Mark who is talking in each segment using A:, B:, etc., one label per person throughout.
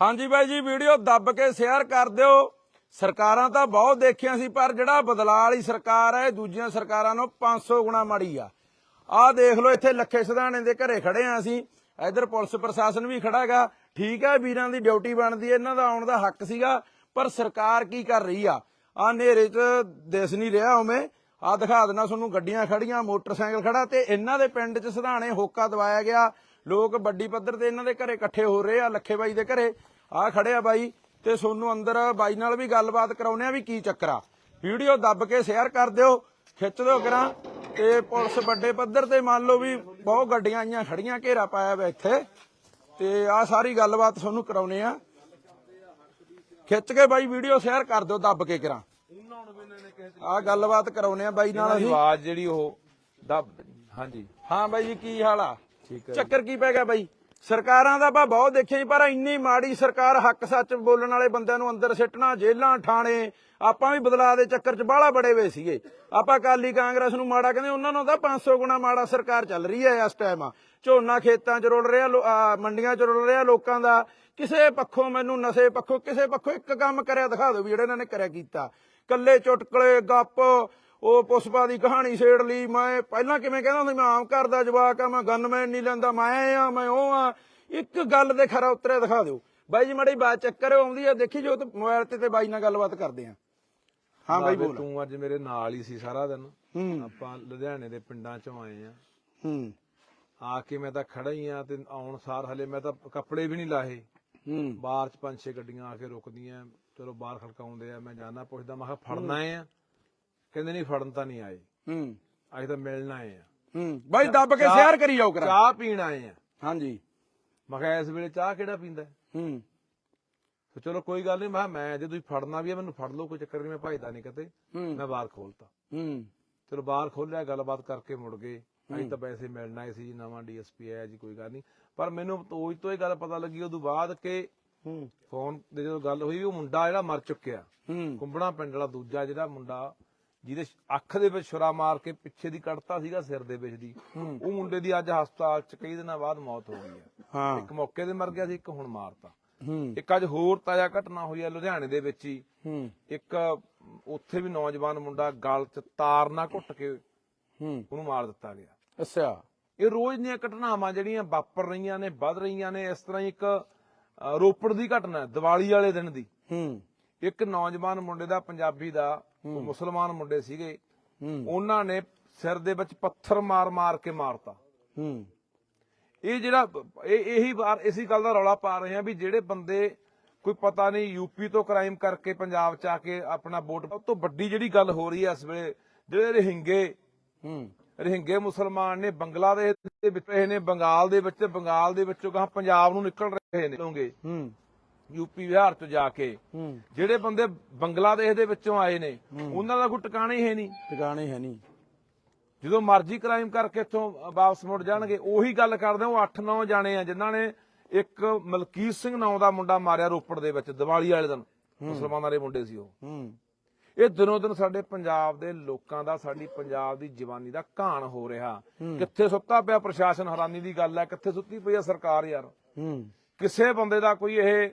A: ਹਾਂਜੀ ਬਾਈ ਜੀ, ਵੀਡੀਓ ਦੱਬ ਕੇ ਸ਼ੇਅਰ ਕਰ ਦਿਓ। ਸਰਕਾਰਾਂ ਤਾਂ ਬਹੁਤ ਦੇਖੀਆਂ ਸੀ, ਪਰ ਜਿਹੜਾ ਬਦਲਾਅ ਵਾਲੀ ਸਰਕਾਰ ਹੈ ਇਹ ਦੂਜੀਆਂ ਸਰਕਾਰਾਂ ਨਾਲੋਂ 500 ਗੁਣਾ ਮਾੜੀ ਆ। ਆਹ ਦੇਖ ਲਓ, ਇੱਥੇ ਲੱਖੇ ਸਿਧਾਣੇ ਦੇ ਘਰੇ ਖੜੇ ਆ ਅਸੀਂ। ਇਧਰ ਪੁਲਿਸ ਪ੍ਰਸ਼ਾਸਨ ਵੀ ਖੜਾ ਹੈਗਾ। ਠੀਕ ਹੈ, ਵੀਰਾਂ ਦੀ ਡਿਊਟੀ ਬਣਦੀ ਹੈ, ਇਹਨਾਂ ਦਾ ਆਉਣ ਦਾ ਹੱਕ ਸੀਗਾ, ਪਰ ਸਰਕਾਰ ਕੀ ਕਰ ਰਹੀ ਆ? ਆ ਹਨੇਰੇ 'ਚ ਦਿਸ ਨਹੀਂ ਰਿਹਾ ਉਵੇਂ। ਆ ਦਿਖਾ ਦੇਣਾ ਤੁਹਾਨੂੰ, ਗੱਡੀਆਂ ਖੜੀਆਂ, ਮੋਟਰਸਾਈਕਲ ਖੜਾ ਤੇ ਇਹਨਾਂ ਦੇ ਪਿੰਡ 'ਚ ਸਿਧਾਣੇ ਹੋਕਾ ਦਵਾਇਆ ਗਿਆ। ਲੋਕ ਵੱਡੀ ਪੱਧਰ ਤੇ ਇਹਨਾਂ ਦੇ ਘਰੇ ਇਕੱਠੇ ਹੋ ਰਹੇ ਆ ਲੱਖੇ ਬਾਈ ਦੇ ਘਰੇ। ਆ ਖੜੇ ਆ ਬਾਈ ਤੇ ਤੁਹਾਨੂੰ ਅੰਦਰ ਬਾਈ ਨਾਲ ਵੀ ਗੱਲਬਾਤ ਕਰਾਉਨੇ ਆ ਵੀ ਕੀ ਚੱਕਰ ਆ। ਵੀਡੀਓ ਦੱਬ ਕੇ ਸ਼ੇਅਰ ਕਰ ਦਿਓ ਖਿੱਚ ਦਿਓ ਕਰਾਂ। ਤੇ ਪੁਲਿਸ ਵੱਡੇ ਪੱਧਰ ਤੇ ਮੰਨ ਲਓ ਵੀ ਬਹੁਤ ਗੱਡੀਆਂ ਆਈਆਂ ਖੜੀਆਂ ਘੇਰਾ ਪਾਇਆ ਵਾ ਇੱਥੇ। ਤੇ ਆ ਸਾਰੀ ਗੱਲਬਾਤ ਤੁਹਾਨੂੰ ਕਰਾਉਨੇ ਆ। ਖਿੱਚ ਕੇ ਬਾਈ ਵੀਡੀਓ ਸ਼ੇਅਰ ਕਰ ਦਿਓ ਦੱਬ ਕੇ ਕਰਾਂ। ਆ ਗੱਲਬਾਤ ਕਰਾਉਨੇ ਆ ਬਾਈ ਨਾਲ ਅਸੀਂ।
B: ਆਵਾਜ਼ ਜਿਹੜੀ ਉਹ ਦੱਬ ਹਾਂਜੀ।
A: ਹਾਂ ਬਾਈ ਜੀ ਕੀ ਹਾਲ ਆ? ਚੱਕਰ ਕੀ ਪੈ ਗਿਆ ਬਾਈ? ਸਰਕਾਰਾਂ ਦਾ ਆਪਾਂ ਬਹੁਤ ਦੇਖਿਆ ਜੀ, ਪਰ ਇੰਨੀ ਮਾੜੀ ਸਰਕਾਰ ਹੱਕ ਸੱਚ ਬੋਲਣ ਵਾਲੇ ਬੰਦਿਆਂ ਨੂੰ ਅੰਦਰ ਸਿੱਟਣਾ, ਜੇਲ੍ਹਾਂ ਠਾਣੇ, ਆਪਾਂ ਵੀ ਬਦਲਾਅ ਦੇ ਚੱਕਰ 'ਚ ਬਾਹਲਾ ਬੜੇ ਹੋਏ ਸੀਗੇ। ਆਪਾਂ ਕਾਲੀ ਕਾਂਗਰਸ ਨੂੰ ਮਾੜਾ ਕਹਿੰਦੇ, ਉਹਨਾਂ ਨੂੰ ਤਾਂ 500 ਗੁਣਾ ਮਾੜਾ ਸਰਕਾਰ ਚੱਲ ਰਹੀ ਹੈ ਇਸ ਟਾਈਮ ਝੋਨਾ ਖੇਤਾਂ 'ਚ ਰੁਲ ਰਿਹਾ ਮੰਡੀਆਂ 'ਚ ਰੁਲ ਰਿਹਾ ਲੋਕਾਂ ਦਾ। ਕਿਸੇ ਪੱਖੋਂ ਮੈਨੂੰ, ਨਸ਼ੇ ਪੱਖੋਂ, ਕਿਸੇ ਪੱਖੋਂ ਇੱਕ ਕੰਮ ਕਰਿਆ ਦਿਖਾ ਦਿਓ ਵੀ ਜਿਹੜਾ ਇਹਨਾਂ ਨੇ ਕਰਿਆ ਕੀਤਾ। ਕੱਲੇ ਚੁਟਕਲੇ, ਗੱਪ ਉਹ ਪੁਸ਼ਪਾ ਦੀ ਕਹਾਣੀ ਛੇੜ ਲਈ। ਮੈਂ ਪਹਿਲਾਂ ਕਿਵੇਂ ਕਹਿੰਦਾ ਹੁੰਦਾ ਮੈਂ ਆਮ ਘਰ ਦਾ ਜਵਾਕ ਆ ਮੈਂ ਗਨਮੈਨ ਨਹੀਂ ਲੈਂਦਾ ਮੈਂ ਆ ਮੈਂ ਉਹ ਆ। ਇੱਕ ਗੱਲ ਦੇ ਖਰਾ ਉਤਰੇ ਦਿਖਾ ਦਿਓ। ਬਾਈ ਜੀ ਮੜੀ ਬਾਤ ਚੱਕਰ ਆਉਂਦੀ ਆ। ਦੇਖੀ ਜੋ ਤੇ ਮੋਬਾਈਲ ਤੇ ਤੇ ਬਾਈ ਨਾਲ ਗੱਲਬਾਤ ਕਰਦੇ ਆ। ਹਾਂ ਬਾਈ ਬੋਲ।
B: ਤੂੰ ਅੱਜ ਮੇਰੇ ਨਾਲ ਹੀ ਸੀ ਸਾਰਾ ਦਿਨ। ਆਪਾਂ ਲੁਧਿਆਣੇ ਦੇ ਪਿੰਡਾਂ ਚੋਂ ਆਏ ਆ।
A: ਹੂੰ।
B: ਆ ਕੇ ਮੈਂ ਤਾਂ ਖੜਾ ਹੀ ਆ ਤੇ ਆਉਣ ਸਾਰ ਹਲੇ ਮੈਂ ਤਾਂ ਕੱਪੜੇ ਵੀ ਨਹੀਂ ਲਾਹੇ।
A: ਹੂੰ।
B: ਬਾਹਰ ਚ ਪੰਜ ਛੇ ਗੱਡੀਆਂ ਆ ਕੇ ਰੁਕਦੀਆਂ। ਚਲੋ ਬਾਹਰ ਖੜਕਾਉਂਦੇ ਆ ਮੈਂ ਜਾਣਾ ਪੁੱਛਦਾ ਮੈਂ ਕਿਹਾ ਫੜਨਾ ਆ? ਕਹਿੰਦੇ ਨਹੀਂ ਫੜਨ ਤਾਂ ਨਹੀਂ ਆਏ।
A: ਹੂੰ।
B: ਅੱਜ ਤਾਂ ਮਿਲਣ ਆਏ ਆ।
A: ਹੂੰ। ਬਾਈ ਦੱਬ ਕੇ ਸ਼ੇਅਰ ਕਰੀ ਜਾਓ ਕਰਾ।
B: ਚਾਹ ਪੀਣ ਆਏ ਆ।
A: ਹਾਂਜੀ।
B: ਮੈਂ ਕਿਹਾ ਇਸ ਵੇਲੇ ਚਾਹ ਕਿਹੜਾ ਪੀਂਦਾ? ਹੈ?
A: ਹੂੰ
B: ਤੇ ਚਲੋ ਕੋਈ ਗੱਲ ਨਹੀਂ ਮੈਂ ਮੈਂ ਜੇ ਤੁਸੀਂ ਫੜਨਾ ਵੀ ਆ ਮੈਨੂੰ ਫੜ ਲਓ ਕੋਈ ਚੱਕਰ ਨਹੀਂ ਮੈਂ ਭਜਦਾ ਨਹੀਂ ਕਿਤੇ।
A: ਹੂੰ।
B: ਮੈਂ ਬਾਹਰ ਖੋਲਤਾ।
A: ਹੂੰ।
B: ਚਲੋ ਬਾਹਰ ਖੋਲਿਆ ਗੱਲਬਾਤ ਕਰਕੇ ਮੁੜ ਗਏ। ਅਸੀਂ ਤਾਂ ਵੈਸੇ ਮਿਲਣਾ ਹੀ ਸੀ ਜੀ ਨਵਾਂ ਡੀਐਸਪੀ ਆਇਆ ਜੀ ਕੋਈ ਗੱਲ ਨਹੀਂ। ਪਰ ਮੈਨੂੰ ਤੋਜ ਤੋਂ ਇਹ ਗੱਲ ਪਤਾ ਲੱਗੀ ਉਦੋਂ ਬਾਅਦ ਕਿ
A: ਹੂੰ।
B: ਫੋਨ ਤੇ ਜਦੋਂ ਗੱਲ ਹੋਈ ਉਹ ਮੁੰਡਾ ਜਿਹੜਾ ਮਰ ਚੁੱਕਿਆ।
A: ਹੂੰ।
B: ਕੁੰਬੜਾ ਪਿੰਡ ਵਾਲਾ ਦੂਜਾ ਜਿਹੜਾ ਮੁੰਡਾ ਜਿਹਦੇ ਅੱਖ ਦੇ ਵਿੱਚ ਛੁਰਾ ਮਾਰ ਕੇ ਪਿੱਛੇ ਦੀ ਕੱਢਤਾ ਸੀਗਾ ਸਿਰ ਦੇ ਵਿੱਚ ਦੀ। ਉਹ ਮੁੰਡੇ ਦੀ ਅੱਜ ਹਸਪਤਾਲ ਚ ਕਈ ਦਿਨਾਂ ਬਾਅਦ ਮੌਤ ਹੋ ਗਈ ਹੈ। ਇੱਕ ਮੌਕੇ ਤੇ ਮਰ ਗਿਆ ਸੀ ਇੱਕ ਹੁਣ ਮਾਰਤਾ। ਇੱਕ ਅੱਜ ਹੋਰ ਤਾਜ਼ਾ ਘਟਨਾ ਹੋਈ ਹੈ ਲੁਧਿਆਣੇ ਦੇ ਵਿੱਚ ਹੀ। ਇੱਕ ਉੱਥੇ ਵੀ ਨੌਜਵਾਨ ਮੁੰਡਾ ਗਲ 'ਚ ਤਾਰ ਨਾਲ ਘੁੱਟ ਕੇ ਉਹਨੂੰ ਮਾਰ ਦਿੱਤਾ ਗਿਆ।
A: ਅੱਛਾ।
B: ਇਹ ਰੋਜ਼ ਦੀਆਂ ਘਟਨਾਵਾਂ ਜਿਹੜੀਆਂ ਵਾਪਰ ਰਹੀਆਂ ਨੇ ਵੱਧ ਰਹੀਆਂ ਨੇ ਇਸ ਤਰ੍ਹਾਂ ਇੱਕ ਰੋਪੜ ਦੀ ਘਟਨਾ ਦੀਵਾਲੀ ਵਾਲੇ ਦਿਨ ਦੀ।
A: ਹੂੰ।
B: ਇੱਕ ਨੌਜਵਾਨ ਮੁੰਡੇ ਦਾ ਪੰਜਾਬੀ ਦਾ ਉਹ ਮੁਸਲਮਾਨ ਮੁੰਡੇ ਸੀਗੇ। ਉਹਨਾਂ ਨੇ ਸਿਰ ਦੇ ਵਿੱਚ ਪੱਥਰ ਮਾਰ-ਮਾਰ ਕੇ ਮਾਰਤਾ।
A: ਹੂੰ।
B: ਇਹ ਜਿਹੜਾ ਇਹ ਇਹੀ ਵਾਰ ਇਸੇ ਗੱਲ ਦਾ ਰੌਲਾ ਪਾ ਰਹੇ ਆ ਵੀ ਜਿਹੜੇ ਬੰਦੇ ਕੋਈ ਪਤਾ ਨਹੀਂ ਯੂਪੀ ਤੋਂ ਕ੍ਰਾਈਮ ਕਰਕੇ ਪੰਜਾਬ ਚ ਆ ਕੇ ਆਪਣਾ ਵੋਟ ਤੋਂ ਵੱਡੀ ਜਿਹੜੀ ਗੱਲ ਹੋ ਰਹੀ ਹੈ ਇਸ ਵੇਲੇ ਜਿਹੜੇ ਰੋਹਿੰਗੇ
A: ਹੂੰ।
B: ਰੋਹਿੰਗੇ ਮੁਸਲਮਾਨ ਨੇ ਬੰਗਲਾਦੇਸ਼ ਦੇ ਵਿੱਚ ਰਹੇ ਨੇ ਬੰਗਾਲ ਦੇ ਵਿੱਚ ਬੰਗਾਲ ਦੇ ਵਿੱਚੋਂ ਗਾਂ ਪੰਜਾਬ ਨੂੰ ਨਿਕਲ ਰਹੇ ਨੇ। ਲੋਗੇ
A: ਹੂੰ।
B: ਯੂਪੀ ਬਿਹਾਰ ਚ ਜਾ ਕੇ
A: ਹੂੰ।
B: ਜਿਹੜੇ ਬੰਦੇ ਬੰਗਲਾਦੇਸ਼ ਦੇ ਵਿੱਚੋਂ ਆਏ ਨੇ ਉਹਨਾਂ ਦਾ ਕੋਈ ਟਿਕਾਣਾ ਹੀ ਹੈ ਨਹੀਂ।
A: ਟਿਕਾਣੇ ਹੈ ਨਹੀਂ।
B: ਜਦੋਂ ਮਰਜ਼ੀ ਕ੍ਰਾਈਮ ਕਰਕੇ ਇੱਥੋਂ ਵਾਪਸ ਮੁੜ ਜਾਣਗੇ ਉਹੀ ਗੱਲ ਕਰਦੇ ਉਹ 8-9 ਜਾਣੇ ਆ ਜਿਨ੍ਹਾਂ ਨੇ ਇੱਕ ਮਲਕੀਤ ਸਿੰਘ ਨਾਂ ਦਾ ਮੁੰਡਾ ਮਾਰਿਆ ਰੋਪੜ ਦੇ ਵਿੱਚ ਦੀਵਾਲੀ ਵਾਲੇ ਦਿਨ ਮੁਸਲਮਾਨਾਂ ਦੇ ਮੁੰਡੇ ਸੀ ਉਹ।
A: ਹੂੰ।
B: ਇਹ ਦਿਨੋਂ ਦਿਨ ਸਾਡੇ ਪੰਜਾਬ ਦੇ ਲੋਕਾਂ ਦਾ ਸਾਡੀ ਪੰਜਾਬ ਦੀ ਜਵਾਨੀ ਦਾ ਘਾਣ ਹੋ ਰਿਹਾ। ਕਿੱਥੇ ਸੁੱਤਾ ਪਿਆ ਪ੍ਰਸ਼ਾਸਨ ਹੈਰਾਨੀ ਦੀ ਗੱਲ ਹੈ ਕਿੱਥੇ ਸੁੱਤੀ ਪਈ ਆ ਸਰਕਾਰ ਯਾਰ।
A: ਹੂੰ।
B: ਕਿਸੇ ਬੰਦੇ ਦਾ ਕੋਈ ਇਹ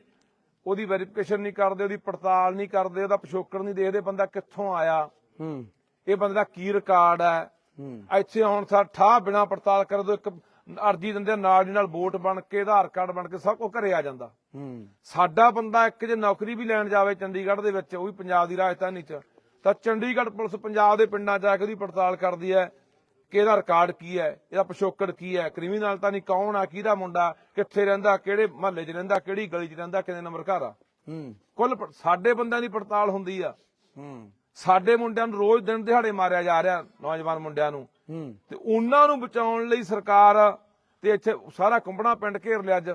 B: ਉਹਦੀ ਵੈਰੀਫਿਕੇਸ਼ਨ ਨਹੀਂ ਕਰਦੇ ਉਹਦੀ ਪੜਤਾਲ ਨਹੀਂ ਕਰਦੇ ਉਹਦਾ ਪਿਛੋਕੜ ਨਹੀਂ ਦੇਖਦੇ ਬੰਦਾ ਕਿੱਥੋਂ ਆਇਆ?
A: ਹੂੰ।
B: ਇਹ ਬੰਦੇ ਦਾ ਕੀ ਰਿਕਾਰਡ ਹੈ?
A: ਹੂੰ।
B: ਇੱਥੇ ਹੁਣ ਸਾ ਠਾਹ ਬਿਨਾ ਪੜਤਾਲ ਕਰ ਦੋ ਇੱਕ ਅਰਜੀ ਦਿੰਦੇ ਨਾਲ ਦੀ ਨਾਲ ਵੋਟ ਬਣ ਕੇ ਆਧਾਰ ਕਾਰਡ ਬਣ ਕੇ ਸਭ ਕੁਝ ਘਰੇ ਆ ਜਾਂਦਾ।
A: ਹੂੰ।
B: ਸਾਡਾ ਬੰਦਾ ਇੱਕ ਜੇ ਨੌਕਰੀ ਵੀ ਲੈਣ ਜਾਵੇ ਚੰਡੀਗੜ੍ਹ ਦੇ ਵਿੱਚ ਉਹ ਵੀ ਪੰਜਾਬ ਦੀ ਰਾਜਧਾਨੀ 'ਚ ਤਾਂ ਚੰਡੀਗੜ੍ਹ ਪੁਲਿਸ ਪੰਜਾਬ ਦੇ ਪਿੰਡਾਂ 'ਚ ਜਾ ਕੇ ਉਹਦੀ ਪੜਤਾਲ ਕਰਦੀ ਹੈ। ਕਿ ਇਹਦਾ ਰਿਕਾਰਡ ਕੀ ਹੈ? ਇਹਦਾ ਪਿਛੋਕੜ ਕੀ ਹੈ? ਕ੍ਰਿਮੀਨਲ ਤਾਂ ਨਹੀਂ ਕੌਣ ਆ? ਕਿਹਦਾ ਮੁੰਡਾ? ਕਿੱਥੇ ਰਹਿੰਦਾ? ਕਿਹੜੇ ਮਹੱਲੇ 'ਚ ਰਹਿੰਦਾ? ਕਿਹੜੀ ਗਲੀ 'ਚ ਰਹਿੰਦਾ? ਕਿੰਨੇ ਨੰਬਰ ਘਰ ਆ?
A: ਹੂੰ।
B: ਕੁੱਲ ਸਾਡੇ ਬੰਦਿਆਂ ਦੀ ਪੜਤਾਲ ਹੁੰਦੀ ਆ।
A: ਹੂੰ।
B: ਸਾਡੇ ਮੁੰਡਿਆਂ ਨੂੰ ਰੋਜ਼ ਦਿਨ ਦਿਹਾੜੇ ਮਾਰਿਆ ਜਾ ਰਿਹਾ ਨੌਜਵਾਨ ਮੁੰਡਿਆਂ ਨੂੰ।
A: ਹੂੰ।
B: ਤੇ ਉਹਨਾਂ ਨੂੰ ਬਚਾਉਣ ਲਈ ਸਰਕਾਰ ਤੇ ਇੱਥੇ ਸਾਰਾ ਕੁੰਬੜਾ ਪਿੰਡ ਘੇਰ ਲਿਆ ਅੱਜ।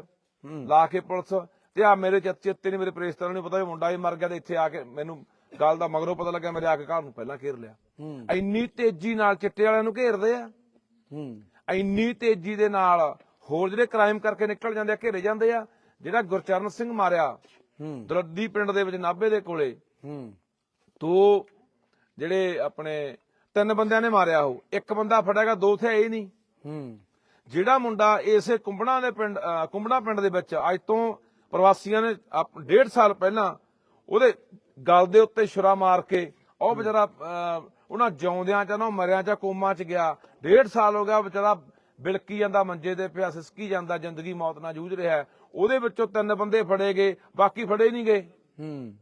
B: ਲਾ ਕੇ ਪੁਲਿਸ। ਤੇ ਆ ਮੇਰੇ ਚਿੱਤ- ਚਿੱਤੇ ਨਹੀਂ ਮੇਰੇ ਪ੍ਰੇਸਤਾਂ ਨੂੰ ਪਤਾ ਵੀ ਮੁੰਡਾ ਹੀ ਮਰ ਗਿਆ ਤੇ ਇੱਥੇ ਆ ਕੇ ਮੈਨੂੰ ਗੱਲ ਦਾ ਮਗਰੋਂ ਪਤਾ ਲੱਗਿਆ ਮੇਰੇ ਆ ਕੇ ਘਰ ਨੂੰ ਪਹਿਲਾਂ ਘੇਰ ਲਿਆ। ਇੰਨੀ ਤੇਜ਼ੀ ਨਾਲ ਚਿੱਟੇ ਵਾਲਿਆਂ ਨੂੰ ਘੇਰਦੇ ਆ।
A: ਹੂੰ।
B: ਇੰਨੀ ਤੇਜ਼ੀ ਦੇ ਨਾਲ ਹੋਰ ਜਿਹੜੇ ਕ੍ਰਾਈਮ ਕਰਕੇ ਨਿਕਲ ਜਾਂਦੇ ਆ ਘੇਰੇ ਜਾਂਦੇ ਆ ਜਿਹੜਾ ਗੁਰਚਰਨ ਸਿੰਘ ਮਾਰਿਆ
A: ਹੂੰ।
B: ਦਰਦੀ ਪਿੰਡ ਦੇ ਵਿੱਚ ਨਾਭੇ ਦੇ ਕੋਲੇ
A: ਹੂੰ।
B: ਤੋ ਜਿਹੜੇ ਆਪਣੇ ਤਿੰਨ ਬੰਦਿਆਂ ਨੇ ਮਾਰਿਆ ਉਹ ਇੱਕ ਬੰਦਾ ਫੜਿਆਗਾ ਦੋ ਥੇ ਆਏ ਨਹੀਂ।
A: ਹੂੰ।
B: ਜਿਹੜਾ ਮੁੰਡਾ ਇਸੇ ਕੁੰਬੜਾ ਦੇ ਪਿੰਡ ਕੁੰਬੜਾ ਪਿੰਡ ਦੇ ਵਿੱਚ ਅੱਜ ਤੋਂ ਪ੍ਰਵਾਸੀਆਂ ਨੇ ਆਪ- ਡੇਢ ਸਾਲ ਪਹਿਲਾਂ ਉਹਦੇ ਗਲ ਦੇ ਉੱਤੇ ਛੁਰਾ ਮਾਰ ਕੇ ਉਹ ਵਿਚਾਰਾ ਉਹਨਾਂ ਜਿਉਂਦਿਆਂ ਚ ਨਾ ਮਰਿਆਂ ਚ ਕੋਮਾ ਚ ਗਿਆ। ਡੇਢ ਸਾਲ ਹੋ ਗਿਆ ਵਿਚਾਰਾ ਬਿਲਕੀ ਜਾਂਦਾ ਮੰਜੇ ਤੇ ਪਿਆ ਸਿਸਕੀ ਜਾਂਦਾ ਜ਼ਿੰਦਗੀ ਮੌਤ ਨਾਲ ਜੂਝ ਰਿਹਾ। ਉਹਦੇ ਵਿੱਚੋਂ ਤਿੰਨ ਬੰਦੇ ਫੜੇ ਗਏ ਬਾਕੀ ਫੜੇ ਨਹੀਂ ਗਏ।
A: ਹੂੰ।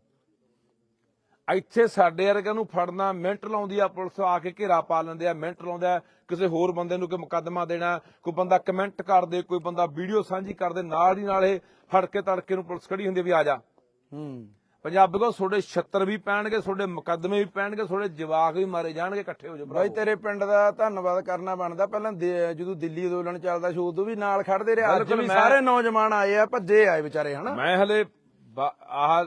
B: ਇੱਥੇ ਸਾਡੇ ਵਰਗਿਆਂ ਨੂੰ ਫੜਨਾ ਮਿੰਟ ਲਾਉਂਦੀ ਆ ਪੁਲਿਸ ਆ ਕੇ ਘੇਰਾ ਪਾ ਲੈਂਦੇ ਆ ਮਿੰਟ ਲਾਉਂਦਾ ਕਿਸੇ ਹੋਰ ਬੰਦੇ ਨੂੰ ਕੋਈ ਮੁਕੱਦਮਾ ਦੇਣਾ ਕੋਈ ਬੰਦਾ ਕਮੈਂਟ ਕਰ ਦੇ ਕੋਈ ਬੰਦਾ ਵੀਡੀਓ ਸਾਂਝੀ ਕਰ ਦੇ ਨਾਲ ਹੀ ਨਾਲ ਇਹ ਫੜ ਕੇ ਤੜਕੇ ਨੂੰ ਪੁਲਿਸ ਖੜੀ ਹੁੰਦੀ ਵੀ ਆ ਜਾ।
A: ਹੂੰ।
B: ਪੰਜਾਬੀ ਕੋ ਤੁਹਾਡੇ 76 ਵੀ ਪੈਣਗੇ ਤੁਹਾਡੇ ਮੁਕੱਦਮੇ ਵੀ ਪੈਣਗੇ ਤੁਹਾਡੇ ਜਵਾਕ ਵੀ ਮਾਰੇ ਜਾਣਗੇ ਇਕੱਠੇ ਹੋ ਜਾਓ
A: ਬਾਈ ਤੇਰੇ ਪਿੰਡ ਦਾ ਧੰਨਵਾਦ ਕਰਨਾ ਬਣਦਾ। ਪਹਿਲਾਂ ਜਦੋਂ ਦਿੱਲੀ ਅੰਦੋਲਨ ਚੱਲਦਾ ਸੀ ਉਦੋਂ ਵੀ ਨਾਲ ਖੜਦੇ ਰਹੇ। ਅੱਜ ਵੀ ਸਾਰੇ ਨੌਜਵਾਨ ਆਏ ਆ ਭੱਜੇ ਆਏ ਵਿਚਾਰੇ ਹਨਾ?
B: ਮੈਂ ਹਲੇ ਆਹ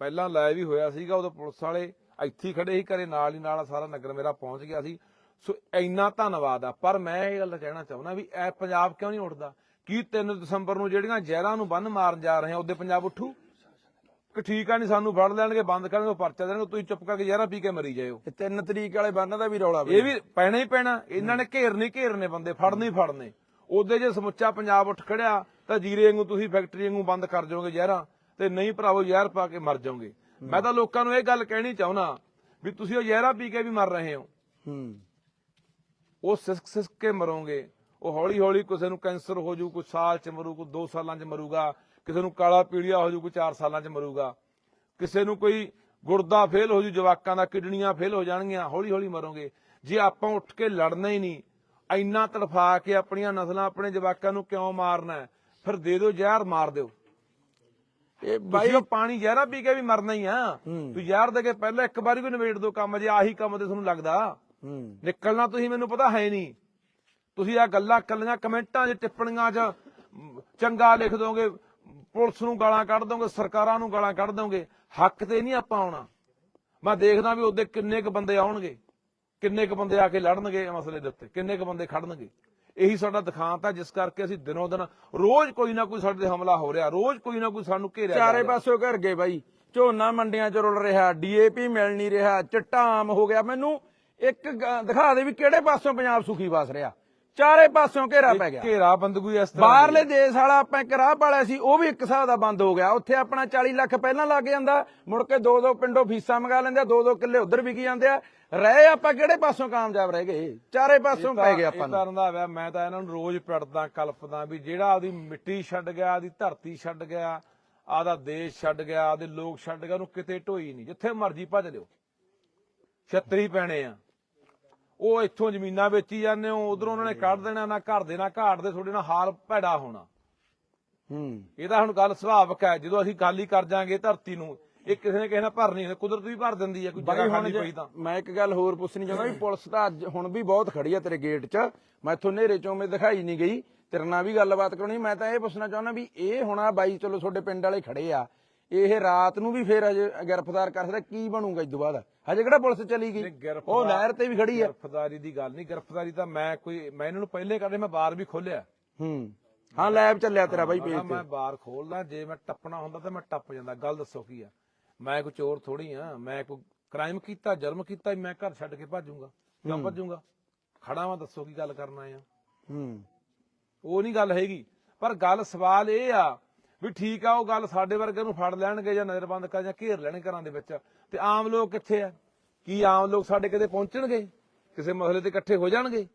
B: ਪਹਿਲਾਂ ਲਾਈਵ ਹੀ ਹੋਇਆ ਸੀਗਾ ਉਦੋਂ ਪੁਲਿਸ ਵਾਲੇ ਇੱਥੇ ਖੜੇ ਸੀ ਘਰੇ ਨਾਲ ਹੀ ਨਾਲ ਸਾਰਾ ਨਗਰ ਮੇਰਾ ਪਹੁੰਚ ਗਿਆ ਸੀ। ਸੋ ਇੰਨਾ ਧੰਨਵਾਦ ਆ। ਪਰ ਮੈਂ ਇਹ ਗੱਲ ਕਹਿਣਾ ਚਾਹੁੰਦਾ ਵੀ ਇਹ ਪੰਜਾਬ ਕਿਉਂ ਨਹੀਂ ਉੱਠਦਾ? ਕੀ 3 ਦਸੰਬਰ ਨੂੰ ਜਿਹੜੀਆਂ ਜ਼ਹਿਰਾਂ ਨੂੰ ਬੰਨ ਮਾਰਨ ਜਾ ਰਹੇ ਆ ਉਹਦੇ ਪੰਜਾਬ ਉੱਠੂ? ਕਿ ਠੀਕ ਆ ਨਹੀਂ ਸਾਨੂੰ ਫੜ ਲੈਣਗੇ ਬੰਦ ਕਰਨਗੇ ਪਰਚਾ ਦੇਣਗੇ ਤੁਸੀਂ ਚੁੱਪ ਕਰਕੇ ਜ਼ਹਿਰਾਂ ਪੀ ਕੇ ਮਰੀ ਜਾਇਓ।
A: ਤੇ 3 ਤਰੀਕ ਵਾਲੇ ਬੰਨ ਦਾ ਵੀ ਰੌਲਾ
B: ਇਹ ਵੀ ਪੈਣਾ ਹੀ ਪੈਣਾ ਇਹਨਾਂ ਨੇ ਘੇਰਨੇ ਘੇਰਨੇ ਬੰਦੇ ਫੜਨੇ ਹੀ ਫੜਨੇ। ਉਹਦੇ ਜੇ ਸਮੁੱਚਾ ਪੰਜਾਬ ਉੱਠ ਖੜਿਆ ਤਾਂ ਜੀਰੇ ਵਾਂਗੂ ਤੁਸੀਂ ਫੈਕਟਰੀ ਵਾਂਗੂ ਬੰਦ ਕਰ ਜਾਓਗੇ ਜ਼ਹਿਰਾਂ ਤੇ ਨਹੀਂ ਭਰਾਵੋ ਜ਼ਹਿਰ ਪਾ ਕੇ ਮਰ ਜਾਓਗੇ। ਮੈਂ ਤਾਂ ਲੋਕਾਂ ਨੂੰ ਇਹ ਗੱਲ ਕਹਿਣੀ ਚਾਹੁੰਦਾ ਵੀ ਤੁਸੀਂ ਉਹ ਜ਼ਹਿਰਾਂ ਪੀ ਕੇ ਵੀ ਮਰ ਰਹੇ ਹੋ।
A: ਹੂੰ।
B: ਉਹ ਸਿਸਕ ਸਿਸਕ ਕੇ ਮਰੋਗੇ ਉਹ ਹੌਲੀ ਹੌਲੀ ਕਿਸੇ ਨੂੰ ਕੈਂਸਰ ਹੋ ਜੂ ਕੋਈ ਸਾਲ ਚ ਮਰੂ ਕੋਈ 2 ਸਾਲਾਂ ਚ ਮਰੂਗਾ ਕਿਸੇ ਨੂੰ ਕਾਲਾ ਪੀੜੀਆ ਹੋ ਜੂ ਕੋਈ 4 ਸਾਲਾਂ ਚ ਮਰੂਗਾ। ਕਿਸੇ ਨੂੰ ਕੋਈ ਗੁਰਦਾ ਫੇਲ ਹੋ ਜੂ ਜਵਾਕਾਂ ਦਾ ਕਿਡਨੀਆਂ ਫੇਲ ਹੋ ਜਾਣਗੀਆਂ ਹੌਲੀ ਹੌਲੀ ਮਰੋਗੇ। ਜੇ ਆਪਾਂ ਉੱਠ ਕੇ ਲੜਨਾ ਹੀ ਨਹੀਂ ਇੰਨਾ ਤੜਫਾ ਕੇ ਆਪਣੀਆਂ ਨਸਲਾਂ ਆਪਣੇ ਜਵਾਕਾਂ ਨੂੰ ਕਿਉਂ ਮਾਰਨਾ? ਫਿਰ ਦੇ ਦਿਓ ਜ਼ਹਿਰ ਮਾਰ ਦਿਓ।
A: ਇਹ
B: ਬਾਈ ਪਾਣੀ ਜ਼ਹਿਰਾਂ ਪੀ ਕੇ ਵੀ ਮਰਨਾ ਹੀ ਆ। ਤੂੰ ਜ਼ਹਿਰ ਦੇ ਕੇ ਪਹਿਲਾਂ ਇੱਕ ਵਾਰੀ ਵੀ ਨਿਬੇੜ ਦੋ ਕੰਮ ਜੇ ਆਹੀ ਕੰਮ ਤੇ ਤੁਹਾਨੂੰ ਲੱਗਦਾ। ਨਿਕਲਣਾ ਤੁਸੀਂ ਮੈਨੂੰ ਪਤਾ ਹੈ ਨਹੀਂ। ਤੁਸੀਂ ਆ ਗੱਲਾਂ ਕੱਲੀਆਂ ਕਮੈਂਟਾਂ 'ਚ ਟਿੱਪਣੀਆਂ 'ਚ ਚੰਗਾ ਲਿਖ ਦੋਗੇ ਪੁਲਿਸ ਨੂੰ ਗਾਲਾਂ ਕੱਢ ਦੋਗੇ ਸਰਕਾਰਾਂ ਨੂੰ ਗਾਲਾਂ ਕੱਢ ਦੋਗੇ ਹੱਕ ਤੇ ਨਹੀਂ ਆਪਾਂ ਆਉਣਾ। ਮੈਂ ਦੇਖਦਾ ਵੀ ਉਹਦੇ ਕਿੰਨੇ ਕ ਬੰਦੇ ਆਉਣਗੇ ਕਿੰਨੇ ਕ ਬੰਦੇ ਆ ਕੇ ਲੜਨਗੇ ਮਸਲੇ ਦੇ ਉੱਤੇ ਕਿੰਨੇ ਕ ਬੰਦੇ ਖੜਨਗੇ। ਇਹੀ ਸਾਡਾ ਦਿਖਾਂਤ ਹੈ ਜਿਸ ਕਰਕੇ ਅਸੀਂ ਦਿਨੋਂ ਦਿਨ ਰੋਜ਼ ਕੋਈ ਨਾ ਕੋਈ ਸਾਡੇ ਤੇ ਹਮਲਾ ਹੋ ਰਿਹਾ ਰੋਜ਼ ਕੋਈ ਨਾ ਕੋਈ ਸਾਨੂੰ ਘੇਰਿਆ
A: ਚਾਰੇ। ਪਾਸਿਓਂ ਘਰ ਗਏ ਬਾਈ ਝੋਨਾ ਮੰਡੀਆਂ 'ਚ ਰੁਲ ਰਿਹਾ ਡੀਏਪੀ ਮਿਲ ਨਹੀਂ ਰਿਹਾ ਚਿੱਟਾ ਆਮ ਹੋ ਗਿਆ। ਮੈਨੂੰ ਇੱਕ ਦਿਖਾ ਦੇ ਵੀ ਕਿਹੜੇ ਪਾਸਿਓਂ ਪੰਜਾਬ ਸੁਖੀ ਵਸ ਰਿਹਾ। ਚਾਰੇ ਪਾਸਿਓਂ ਘੇਰਾ ਪੈ ਗਿਆ।
B: ਘੇਰਾ ਬੰਦਗੂਈ ਇਸ ਤਰ੍ਹਾਂ
A: ਬਾਹਰਲੇ ਦੇਸ਼ ਵਾਲਾ ਆਪਾਂ ਇੱਕ ਰਾਹ ਪਾਲਿਆ ਸੀ ਉਹ ਵੀ ਇੱਕ ਹਿਸਾਬ ਦਾ ਬੰਦ ਹੋ ਗਿਆ। ਉੱਥੇ ਆਪਣਾ 40 ਲੱਖ ਪਹਿਲਾਂ ਲੱਗ ਜਾਂਦਾ। ਮੁੜ ਕੇ ਦੋ ਦੋ ਪਿੰਡੋਂ ਫੀਸਾਂ ਮੰਗਾ ਲੈਂਦੇ ਆ ਦੋ ਦੋ ਕਿੱਲੇ ਉਧਰ ਵਿਕੀ ਜਾਂਦੇ ਆ। ਰਹੇ ਆਪਾਂ ਕਿਹੜੇ ਪਾਸੋਂ ਕਾਮਯਾਬ ਰਹਿ ਗਏ? ਚਾਰੇ ਪਾਸੋਂ ਪੈ ਗਏ ਆਪਾਂ ਨੂੰ।
B: ਕਰਨ ਦਾ ਹੋਇਆ ਮੈਂ ਤਾਂ ਇਹਨਾਂ ਨੂੰ ਰੋਜ਼ ਪਿੜਦਾ ਕਲਪਦਾ ਵੀ ਜਿਹੜਾ ਆਪਦੀ ਮਿੱਟੀ ਛੱਡ ਗਿਆ ਆਪਦੀ ਧਰਤੀ ਛੱਡ ਗਿਆ ਆਦਾ ਦੇਸ਼ ਛੱਡ ਗਿਆ ਆਪਦੇ ਲੋਕ ਛੱਡ ਗਿਆ ਉਹਨੂੰ ਕਿਤੇ ਢੋਈ ਨਹੀਂ ਜਿੱਥੇ ਮਰਜ਼ੀ ਭੱਜ ਲਿਓ। ਛੱਤਰੀ ਪੈਣੇ ਆ। ਉਹ ਇੱਥੋਂ ਜ਼ਮੀਨਾਂ ਵੇਚੀ ਜਾਂਦੇ ਹੋ ਉਧਰੋਂ ਉਹਨਾਂ ਨੇ ਕੱਢ ਦੇਣਾ ਨਾ ਘਰ ਦੇ ਨਾ ਘਾਟ ਦੇ ਤੁਹਾਡੇ ਨਾਲ ਹਾਲ ਭੈੜਾ ਹੋਣਾ।
A: ਹੂੰ।
B: ਇਹ ਤਾਂ ਹੁਣ ਗੱਲ ਸੁਭਾਵਕ ਹੈ ਜਦੋਂ ਅਸੀਂ ਗੱਲ ਹੀ ਕਰ ਜਾਾਂਗੇ ਧਰਤੀ ਨੂੰ ਇਹ ਕਿਸੇ ਨੇ ਕਿਸੇ ਨਾਲ ਭਰਨੀ ਹੈ ਕੁਦਰਤ ਵੀ ਭਰ ਦਿੰਦੀ ਹੈ ਕੋਈ ਜਗ੍ਹਾ ਖਾਲੀ ਪਈ ਤਾਂ।
A: ਮੈਂ ਇੱਕ ਗੱਲ ਹੋਰ ਪੁੱਛਣੀ ਚਾਹੁੰਦਾ ਵੀ ਪੁਲਿਸ ਤਾਂ ਅੱਜ ਹੁਣ ਵੀ ਬਹੁਤ ਖੜੀ ਆ ਤੇਰੇ ਗੇਟ 'ਚ। ਮੈਂ ਇੱਥੋਂ ਨੇਰੇ ਚੋਂ ਮੇ ਦਿਖਾਈ ਨਹੀਂ ਗਈ। ਤੇਰੇ ਨਾਲ ਵੀ ਗੱਲਬਾਤ ਕਰਨੀ ਮੈਂ ਤਾਂ ਇਹ ਪੁੱਛਣਾ ਚਾਹੁੰਦਾ ਵੀ ਇਹ ਹੁਣ ਆ ਬਾਈ ਚਲੋ ਤੁਹਾਡੇ ਪਿੰਡ ਵਾਲੇ ਖੜੇ ਆ। ਇਹ ਰਾਤ ਨੂੰ ਵੀ ਫੇਰ ਅਜੇ ਗ੍ਰਿਫਤਾਰ ਕਰ ਸਕਦਾ ਕੀ ਬਣੂਗਾ ਇਸ ਤੋਂ ਬਾਅਦ? ਹਜੇ ਕਿਹੜਾ ਪੁਲਿਸ ਚਲੀ ਗਈ? ਉਹ ਨਹਿਰ ਤੇ ਵੀ ਖੜੀ ਆ।
B: ਗ੍ਰਿਫਤਾਰੀ ਦੀ ਗੱਲ ਨਹੀਂ ਗ੍ਰਿਫਤਾਰੀ ਤਾਂ ਮੈਂ ਕੋਈ ਮੈਂ ਇਹਨਾਂ ਨੂੰ ਪਹਿਲੇ ਕਰਦੇ ਮੈਂ ਬਾਰ ਵੀ ਖੋਲਿਆ
A: ਹੂੰ। ਹਾਂ ਲੈਬ ਚੱਲਿਆ ਤੇਰਾ ਬਾਈ ਪੇਜ ਤੇ।
B: ਮੈਂ ਬਾਰ ਖੋਲਦਾ ਜੇ ਮੈਂ ਟੱਪਣਾ ਹੁੰਦਾ ਤਾਂ ਮੈਂ ਟੱਪ ਜਾਂਦਾ। ਗੱਲ ਦੱਸੋ ਕੀ ਆ? ਮੈਂ ਕੋਈ ਚੋਰ ਥੋੜੀ ਆ ਮੈਂ ਕੋਈ ਕ੍ਰਾਈਮ ਕੀਤਾ ਜਰਮ ਕੀਤਾ ਮੈਂ ਘਰ ਛੱਡ ਕੇ ਭੱਜੂਗਾ ਕਿਉਂ ਭੱਜੂਗਾ। ਖੜਾ ਵਾਂ ਦੱਸੋ ਕੀ ਗੱਲ ਕਰਨਾ ਆ।
A: ਹੂੰ।
B: ਉਹ ਨਹੀਂ ਗੱਲ ਹੈਗੀ। ਪਰ ਗੱਲ ਸਵਾਲ ਇਹ ਆ ਵੀ ਠੀਕ ਆ ਉਹ ਗੱਲ ਸਾਡੇ ਵਰਗੇ ਨੂੰ ਫੜ ਲੈਣਗੇ ਜਾਂ ਨਜ਼ਰਬੰਦ ਕਰ ਜਾਂ ਘੇਰ ਲੈਣ ਘਰਾਂ ਦੇ ਵਿੱਚ। ਤੇ ਆਮ ਲੋਕ ਕਿੱਥੇ ਆ? ਕੀ ਆਮ ਲੋਕ ਸਾਡੇ ਕਿਤੇ ਪਹੁੰਚਣਗੇ? ਕਿਸੇ ਮਸਲੇ ਤੇ ਇਕੱਠੇ ਹੋ ਜਾਣਗੇ?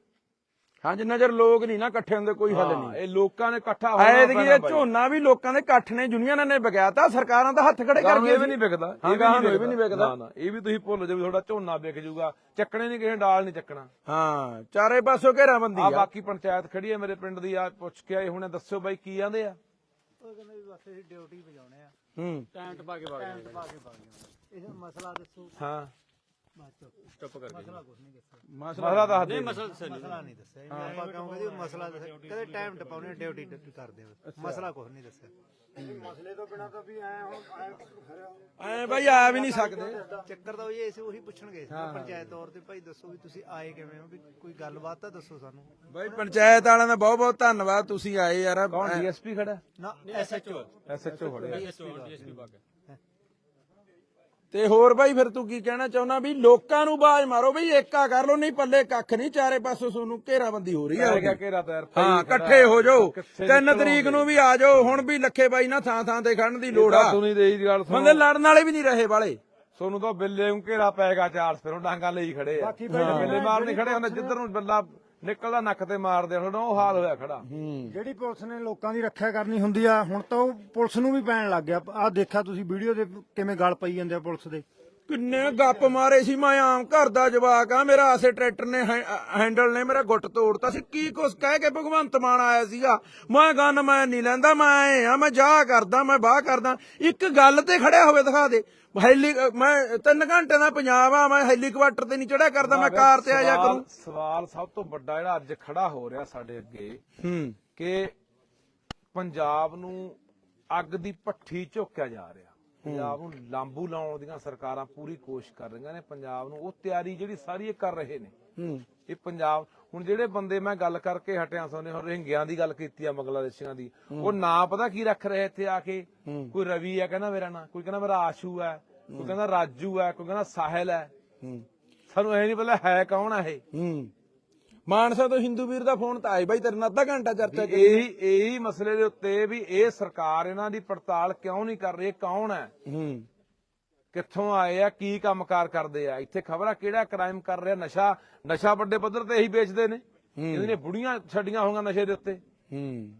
A: ਹਾਂ ਜਿੰਨਾ ਚਿਰ ਲੋਕ ਨਹੀਂ ਨਾ ਇਕੱਠੇ ਹੁੰਦੇ ਕੋਈ ਹੱਲ ਨਹੀਂ।
B: ਇਹ ਲੋਕਾਂ ਨੇ ਇਕੱਠਾ ਹੋਣਾ
A: ਐਤਕੀ ਇਹ। ਝੋਨਾ ਵੀ ਲੋਕਾਂ ਦੇ ਇਕੱਠ ਨੇ ਯੂਨੀਅਨਾਂ ਨੇ ਵਿਗਿਆਤਾ ਸਰਕਾਰਾਂ ਦਾ ਹੱਥ ਖੜੇ ਕਰ
B: ਗਾਹਾਂ
A: ਗਈਆਂ
B: ਇਹ ਵੀ। ਨਹੀਂ ਵਿਕਦਾ
A: ਇਹ ਵੀ ਨਹੀਂ ਵਿਕਦਾ।
B: ਨਾ ਨਾ ਇਹ ਵੀ ਤੁਸੀਂ ਭੁੱਲ ਜਾਓ ਤੁਹਾਡਾ ਝੋਨਾ ਵਿਕ ਜਾਊਗਾ। ਚੱਕਣੇ ਨਹੀਂ ਕਿਸੇ ਡਾਲ ਨਹੀਂ ਚੱਕਣਾ।
A: ਹਾਂ ਚਾਰੇ ਪਾਸੋਂ ਘੇਰਾਬੰਦੀ
B: ਆ। ਬਾਕੀ ਪੰਚਾਇਤ ਖੜੀ ਹੈ ਮੇਰੇ ਪਿੰਡ ਦੀ ਆ ਪੁੱਛ ਕੇ ਆਏ ਹੁਣੇ ਦੱਸਿਓ ਬਾਈ ਕੀ ਆਂਦੇ ਆ?
C: ਉਹ ਕਹਿੰਦੇ ਵੀ ਬਸ ਅਸੀਂ ਡਿਊਟੀ ਵਜਾਉਣੇ ਆ।
A: ਹੂੰ।
C: ਟਾਈਮ ਟਪਾ ਕੇ ਵਗ ਕੇ ਵਗ ਜਾਣਾ ਇਹ ਮਸਲਾ ਦੱਸੋ।
B: ਹਾਂ।
C: ਬਾਅਦ ਚੁੱਪ ਚੁੱਪ ਕਰ ਮਸਲਾ ਕੁਝ ਨਹੀਂ ਦੱਸਿਆ
B: ਮਸਲਾ ਦੱਸ ਦੇ
C: ਮਸਲਾ ਨਹੀਂ। ਦੱਸਿਆ। ਜੀ। ਆਪਾਂ ਕਹੋਗੇ ਜੀ ਮਸਲਾ ਦੱਸਿਆ ਕਹਿੰਦੇ ਟਾਈਮ ਟਪਾਉਣੇ ਡਿਊਟੀ ਡਿਊਟੀ ਕਰਦੇ ਆ ਮਸਲਾ ਕੁਝ ਨਹੀਂ ਦੱਸਿਆ।
A: ਐ ਬਾਈ ਆ ਵੀ ਨਹੀਂ ਸਕਦੇ।
C: ਚੱਕਰ ਤਾਂ ਉਹ ਇਹ ਸੀ ਪੰਚਾਇਤ ਤੌਰ ਤੇ ਭਾਈ ਦੱਸੋ ਵੀ ਤੁਸੀਂ ਆਏ ਕਿਵੇਂ ਹੋ ਵੀ ਕੋਈ ਗੱਲਬਾਤ ਤਾਂ ਦੱਸੋ ਸਾਨੂੰ।
A: ਪੰਚਾਇਤ ਵਾਲਿਆਂ ਦਾ ਬਹੁਤ ਬਹੁਤ ਧੰਨਵਾਦ ਤੁਸੀਂ ਆਏ ਯਾਰ।
B: ਕੌਣ? ਡੀਐਸਪੀ ਖੜਾ?
C: ਨਾ ਐਸਐਚਓ
B: ਐਸਐਚਓ ਖੜੇ।
A: ਤੇ ਹੋਰ ਬਾਈ ਫਿਰ ਤੂੰ ਕੀ ਕਹਿਣਾ ਚਾਹੁੰਦਾ ਵੀ ਲੋਕਾਂ ਨੂੰ ਬਾਜ਼ ਮਾਰੋ ਬਈ ਏਕਾ ਕਰ ਲੋ ਨਹੀਂ ਪੱਲੇ ਕੱਖ ਨਹੀਂ ਚਾਰੇ ਪਾਸੋਂ ਤੁਹਾਨੂੰ ਘੇਰਾਬੰਦੀ ਹੋ ਰਹੀ ਹੈ
B: ਘੇਰਾ ਤੈਰ
A: ਹਾਂ ਇਕੱਠੇ ਹੋ ਜਾਓ। ਤਿੰਨ ਤਰੀਕ ਨੂੰ ਵੀ ਆ ਜਾਓ ਹੁਣ ਵੀ ਲੱਖੇ ਬਾਈ ਨਾ ਥਾਂ ਥਾਂ ਤੇ ਖੜਨ ਦੀ ਲੋੜ ਆ।
B: ਸੁਣੀ ਦੇਈ ਦੀ ਗੱਲ ਸੁਣੋ।
A: ਬੰਦੇ ਲੜਨ ਵਾਲੇ ਵੀ ਨਹੀਂ ਰਹੇ ਵਾਲੇ
B: ਸੋਨੂੰ ਤਾਂ ਬਿੱਲੇ ਨੂੰ ਘੇਰਾ ਪੈਗਾ ਚਾਰ ਫਿਰ ਉਹ ਡਾਂਗਾ ਲਈ ਖੜੇ ਆ।
C: ਬਾਕੀ
B: ਬਿੱਲੇ ਮਾਰਨੇ ਖੜੇ ਉਹਨੇ ਜਿੱਧਰ ਨੂੰ ਬੱਲਾ ਨਿਕਲਦਾ ਨੱਕ ਤੇ ਮਾਰਦੇ ਹੁਣ ਉਹ ਹਾਲ ਹੋਇਆ ਖੜਾ।
C: ਜਿਹੜੀ ਪੁਲਿਸ ਨੇ ਲੋਕਾਂ ਦੀ ਰੱਖਿਆ ਕਰਨੀ ਹੁੰਦੀ ਆ, ਹੁਣ ਤਾਂ ਉਹ ਪੁਲਿਸ ਨੂੰ ਵੀ ਪੈਣ ਲੱਗ ਗਿਆ। ਆਹ ਦੇਖਿਆ ਤੁਸੀਂ ਵੀਡੀਓ ਦੇ ਕਿਵੇਂ ਗਲ ਪਈ ਜਾਂਦੇ ਆ ਪੁਲਿਸ ਦੇ।
A: ਕਿੰਨੇ ਗੱਪ ਮਾਰੇ ਸੀ ਮੈਂ ਆਮ ਘਰ ਦਾ ਜਵਾਕ ਆ ਮੇਰਾ ਆਸੇ ਟਰੈਕਟਰ ਨੇ ਹੈਂਡਲ ਨੇ ਮੇਰਾ ਗੁੱਟ ਤੋੜਤਾ ਸੀ ਕੀ ਕੁਛ ਕਹਿ ਕੇ ਭਗਵੰਤ ਮਾਨ ਆਇਆ ਸੀਗਾ? ਮੈਂ ਗਨ ਮੈਂ ਨਹੀਂ ਲੈਂਦਾ ਮੈਂ ਆ ਮੈਂ ਜਾ ਕਰਦਾ ਮੈਂ ਬਾਹ ਕਰਦਾ ਇੱਕ ਗੱਲ ਤੇ ਖੜਿਆ ਹੋਵੇ ਦਿਖਾ ਦੇ ਹੈਲੀ ਮੈਂ ਤਿੰਨ ਘੰਟੇ ਦਾ ਪੰਜਾਬ ਆ ਮੈਂ ਹੈਲੀਕਾਪਟਰ ਤੇ ਨਹੀਂ ਚੜਿਆ ਕਰਦਾ ਮੈਂ ਕਾਰ ਤੇ ਆ ਜਾ ਕਰੂੰ।
B: ਸਵਾਲ- ਸਵਾਲ ਸਭ ਤੋਂ ਵੱਡਾ ਜਿਹੜਾ ਅੱਜ ਖੜਾ ਹੋ ਰਿਹਾ ਸਾਡੇ ਅੱਗੇ
A: ਹੂੰ।
B: ਕਿ ਪੰਜਾਬ ਨੂੰ ਅੱਗ ਦੀ ਭੱਠੀ ਝੋਕਿਆ ਜਾ ਰਿਹਾ। ਪੰਜਾਬ ਨੂੰ ਲਾਂਬੂ ਲਾਉਣ ਦੀਆਂ ਸਰਕਾਰਾਂ ਪੂਰੀ ਕੋਸ਼ਿਸ਼ ਕਰ ਰਹੀਆਂ ਨੇ ਪੰਜਾਬ ਨੂੰ ਉਹ ਤਿਆਰੀ ਜਿਹੜੀ ਸਾਰੀ ਇਹ ਕਰ ਰਹੇ ਨੇ। ਇਹ ਪੰਜਾਬ ਹੁਣ ਜਿਹੜੇ ਬੰਦੇ ਮੈਂ ਗੱਲ ਕਰਕੇ ਹਟਿਆ ਸੋਨੇ ਹੁਣ ਰਿੰਗਿਆਂ ਦੀ ਗੱਲ ਕੀਤੀ ਆ ਬੰਗਲਾਦੇਸ਼ੀਆਂ ਦੀ ਉਹ ਨਾਂ ਪਤਾ ਕੀ ਰੱਖ ਰਹੇ ਇੱਥੇ ਆ ਕੇ? ਕੋਈ ਰਵੀ ਆ ਕਹਿੰਦਾ ਮੇਰਾ ਨਾਂ ਕੋਈ ਕਹਿੰਦਾ ਮੇਰਾ ਆਸ਼ੂ ਹੈ ਕੋਈ ਕਹਿੰਦਾ ਰਾਜੂ ਹੈ ਕੋਈ ਕਹਿੰਦਾ ਸਾਹਿਲ ਹੂੰ। ਸਾਨੂੰ ਇਹ ਨਹੀਂ ਪਤਾ ਹੈ ਕੌਣ ਆ ਇਹ।
A: ਮਾਨਸਾ ਤੋਂ ਹਿੰਦੂ ਵੀਰ ਦਾ ਫੋਨ ਤਾਂ ਆਇਆ ਬਾਈ ਤੇਰੇ ਨਾਲ ਅੱਧਾ ਘੰਟਾ ਚਰਚਾ ਕੀਤੀ
B: ਇਹੀ ਇਹੀ ਮਸਲੇ ਦੇ ਉੱਤੇ ਵੀ ਇਹ ਸਰਕਾਰ ਇਹਨਾਂ ਦੀ ਪੜਤਾਲ ਕਿਉਂ ਨਹੀਂ ਕਰ ਰਹੀ ਕੌਣ ਹੈ?
A: ਹੂੰ।
B: ਕਿੱਥੋਂ ਆਏ ਆ ਕੀ ਕੰਮਕਾਰ ਕਰਦੇ ਆ? ਇੱਥੇ ਖਬਰ ਕਿਹੜਾ ਕ੍ਰਾਈਮ ਕਰ ਰਿਹਾ? ਨਸ਼ਾ ਨਸ਼ਾ ਵੱਡੇ ਪੱਧਰ ਤੇ ਇਹੀ ਵੇਚਦੇ ਨੇ। ਇਹਨੇ ਬੁੜੀਆਂ ਛੱਡੀਆਂ ਹੋਈਆਂ ਨਸ਼ੇ ਦੇ ਉੱਤੇ।
A: ਹੂੰ।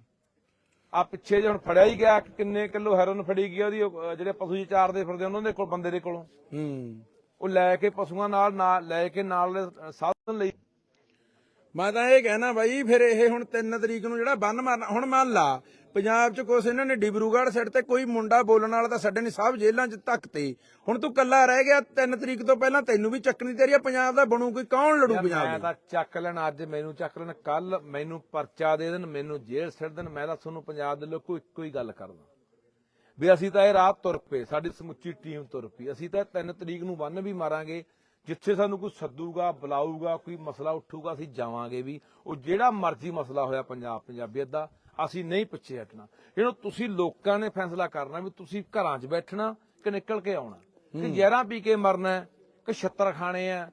B: ਆ ਪਿੱਛੇ ਜੇ ਹੁਣ ਫੜਿਆ ਹੀ ਗਿਆ ਕਿ ਕਿੰਨੇ ਕਿਲੋ ਹੈਰੋਨ ਫੜੀ ਗਈ ਉਹਦੀ ਜਿਹੜੇ ਪਸ਼ੂ ਜੀ ਚਾਰਦੇ ਫਿਰਦੇ ਉਹਨਾਂ ਦੇ ਕੋਲ ਬੰਦੇ ਦੇ ਕੋਲੋਂ।
A: ਹੂੰ।
B: ਉਹ ਲੈ ਕੇ ਪਸ਼ੂਆਂ ਨਾਲ ਲੈ ਕੇ ਨਾਲ ਸਾਧਨ ਲਈ
A: ਮੈਂ ਤਾਂ ਇਹ ਕਹਿਣਾ ਬਾਈ ਫਿਰ ਇਹ ਹੁਣ 3 ਤਰੀਕ ਨੂੰ ਜਿਹੜਾ ਬੰਨ ਮਾਰਨਾ ਹੁਣ ਮੰਨ ਲਾ ਪੰਜਾਬ 'ਚ ਕੁਛ ਇਹਨਾਂ ਨੇ ਡਿਬਰੂਗੜ੍ਹ ਸਾਈਡ ਤੇ ਕੋਈ ਮੁੰਡਾ ਬੋਲਣ ਵਾਲਾ ਤਾਂ ਸਾਡੇ ਨੇ ਸਭ ਜੇਲ੍ਹਾਂ 'ਚ ਤੱਕ ਤੇ ਹੁਣ ਤੂੰ ਕੱਲਾ ਰਹਿ ਗਿਆ 3 ਤਰੀਕ ਤੋਂ ਪਹਿਲਾਂ ਤੈਨੂੰ ਵੀ ਚੱਕਣੀ ਤੇਰੀ ਆ ਪੰਜਾਬ ਦਾ ਬਣੂ ਕੋਈ ਕੌਣ ਲੜੂ
B: ਮੈਂ
A: ਪੰਜਾਬ ਦਾ
B: ਤਾਂ ਚੱਕ ਲੈਣ ਅੱਜ ਮੈਨੂੰ ਚੱਕ ਲੈਣ ਕੱਲ ਮੈਨੂੰ ਪਰਚਾ ਦੇ ਦੇਣ ਮੈਨੂੰ ਜੇਲ੍ਹ ਸਿੱਟ ਦੇਣ ਮੈਂ ਤਾਂ ਤੁਹਾਨੂੰ ਪੰਜਾਬ ਦੇ ਲੋਕੋ ਇੱਕੋ ਹੀ ਗੱਲ ਕਰਦਾ। ਵੀ ਅਸੀਂ ਤਾਂ ਇਹ ਰਾਤ ਤੁਰ ਪਏ ਸਾਡੀ ਸਮੁੱਚੀ ਟੀਮ ਤੁਰ ਪਈ ਅਸੀਂ ਤਾਂ 3 ਤਰੀਕ ਨੂੰ ਬੰਨ ਵੀ ਮਾਰਾਂਗੇ ਜਿੱਥੇ ਸਾਨੂੰ ਕੋਈ ਸੱਦੂਗਾ ਬੁਲਾਊਗਾ ਕੋਈ ਮਸਲਾ ਉੱਠੂਗਾ ਅਸੀਂ ਜਾਵਾਂਗੇ ਵੀ। ਉਹ ਜਿਹੜਾ ਮਰਜ਼ੀ ਮਸਲਾ ਹੋਇਆ ਪੰਜਾਬ ਪੰਜਾਬੀਅਤ ਦਾ ਅਸੀਂ ਨਹੀਂ ਪਿੱਛੇ ਹਟਣਾ। ਇਹਨੂੰ ਤੁਸੀਂ ਲੋਕਾਂ ਨੇ ਫੈਸਲਾ ਕਰਨਾ ਵੀ ਤੁਸੀਂ ਘਰਾਂ 'ਚ ਬੈਠਣਾ ਕਿ ਨਿਕਲ ਕੇ ਆਉਣਾ। ਕਿ ਜ਼ਹਿਰਾਂ ਪੀ ਕੇ ਮਰਨਾ ਕਿ ਛੱਤਰ ਖਾਣੇ ਆ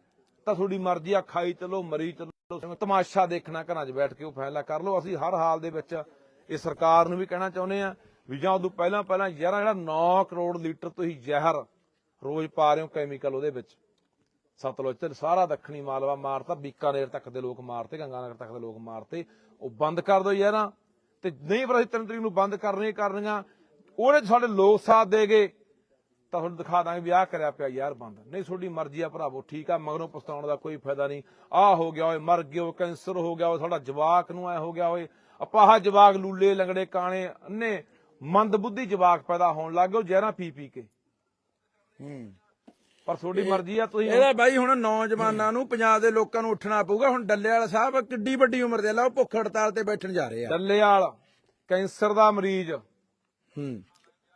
B: ਤਾਂ ਤੁਹਾਡੀ ਮਰਜ਼ੀ ਆ ਖਾਈ ਚਲੋ ਮਰੀ ਚਲੋ ਤਮਾਸ਼ਾ ਦੇਖਣਾ ਘਰਾਂ 'ਚ ਬੈਠ ਕੇ ਉਹ ਫੈਸਲਾ ਕਰ ਲਓ। ਅਸੀਂ ਹਰ ਹਾਲ ਦੇ ਵਿੱਚ ਇਹ ਸਰਕਾਰ ਨੂੰ ਵੀ ਕਹਿਣਾ ਚਾਹੁੰਦੇ ਆ ਵੀ ਜਾਂ ਉਦੋਂ ਪਹਿਲਾਂ ਪਹਿਲਾਂ ਜ਼ਹਿਰਾਂ ਜਿਹੜਾ 9 ਕਰੋੜ ਲੀਟਰ ਤੁਸੀਂ ਜ਼ਹਿਰ ਰੋਜ਼ ਪਾ ਰਹੇ ਹੋ ਕੈਮੀਕਲ ਉਹਦੇ ਵਿੱਚ। ਸਤਲੁਜ ਤੇ ਸਾਰਾ ਦੱਖਣੀ ਮਾਲਵਾ ਮਾਰਤਾ, ਬੀਕਾਨੇਰ ਤੱਕ ਦੇ ਲੋਕ ਮਾਰਤੇ, ਗੰਗਾਨਗਰ ਤੱਕ ਦੇ ਲੋਕ ਮਾਰਤੇ। ਉਹ ਬੰਦ ਕਰ ਦਿਓ ਯਾਰਾਂ। ਤੇ ਨਹੀਂ ਪਰ ਅਸੀਂ ਤਿੰਨ ਤਰੀਕ ਨੂੰ ਬੰਦ ਕਰਨੇ ਕਰਨੀਆਂ। ਉਹਨੇ ਸਾਡੇ ਲੋਕ ਸਾਥ ਦੇਗੇ ਤਾਂ ਤੁਹਾਨੂੰ ਦਿਖਾ ਦਾਂਗੇ ਵੀ ਆਹ ਕਰਿਆ ਪਿਆ ਯਾਰ ਬੰਦ। ਨਹੀਂ, ਤੁਹਾਡੀ ਮਰਜ਼ੀ ਆ ਭਰਾਵੋ, ਠੀਕ ਆ, ਮਗਰੋਂ ਪਛਤਾਉਣ ਦਾ ਕੋਈ ਫਾਇਦਾ ਨਹੀਂ। ਆਹ ਹੋ ਗਿਆ ਓਏ, ਮਰ ਗਿਆ ਕੈਂਸਰ ਹੋ ਗਿਆ ਓਏ, ਸਾਡਾ ਜਵਾਕ ਨੂੰ ਐ ਹੋ ਗਿਆ ਓਏ। ਅਪਾਹ ਜਵਾਕ ਲੂਲੇ, ਲੰਗੜੇ, ਕਾਣੇ, ਅੰਨੇ ਮੰਦ ਬੁੱਧੀ ਜਵਾਕ ਪੈਦਾ ਹੋਣ ਲੱਗ ਗਏ, ਉਹ ਜ਼ਹਿਰਾਂ ਪੀ ਪੀ ਕੇ।
A: ਹੂੰ।
B: ਪਰ ਤੁਹਾਡੀ ਮਰਜ਼ੀ ਆ ਤੁਸੀਂ
A: ਇਹਦਾ ਬਾਈ ਹੁਣ ਨੌਜਵਾਨਾਂ ਨੂੰ ਪੰਜਾਬ ਦੇ ਲੋਕਾਂ ਨੂੰ ਉੱਠਣਾ ਪਊਗਾ। ਹੁਣ ਡੱਲੇ ਵਾਲਾ ਸਾਹਿਬ ਕਿੱਡੀ ਵੱਡੀ ਉਮਰ ਦੇ ਲਾ ਉਹ ਭੁੱਖ ਹੜਤਾਲ ਤੇ ਬੈਠਣ ਜਾ ਰਹੇ ਆ।
B: ਡੱਲੇਵਾਲ ਕੈਂਸਰ ਦਾ ਮਰੀਜ਼।
A: ਹੂੰ।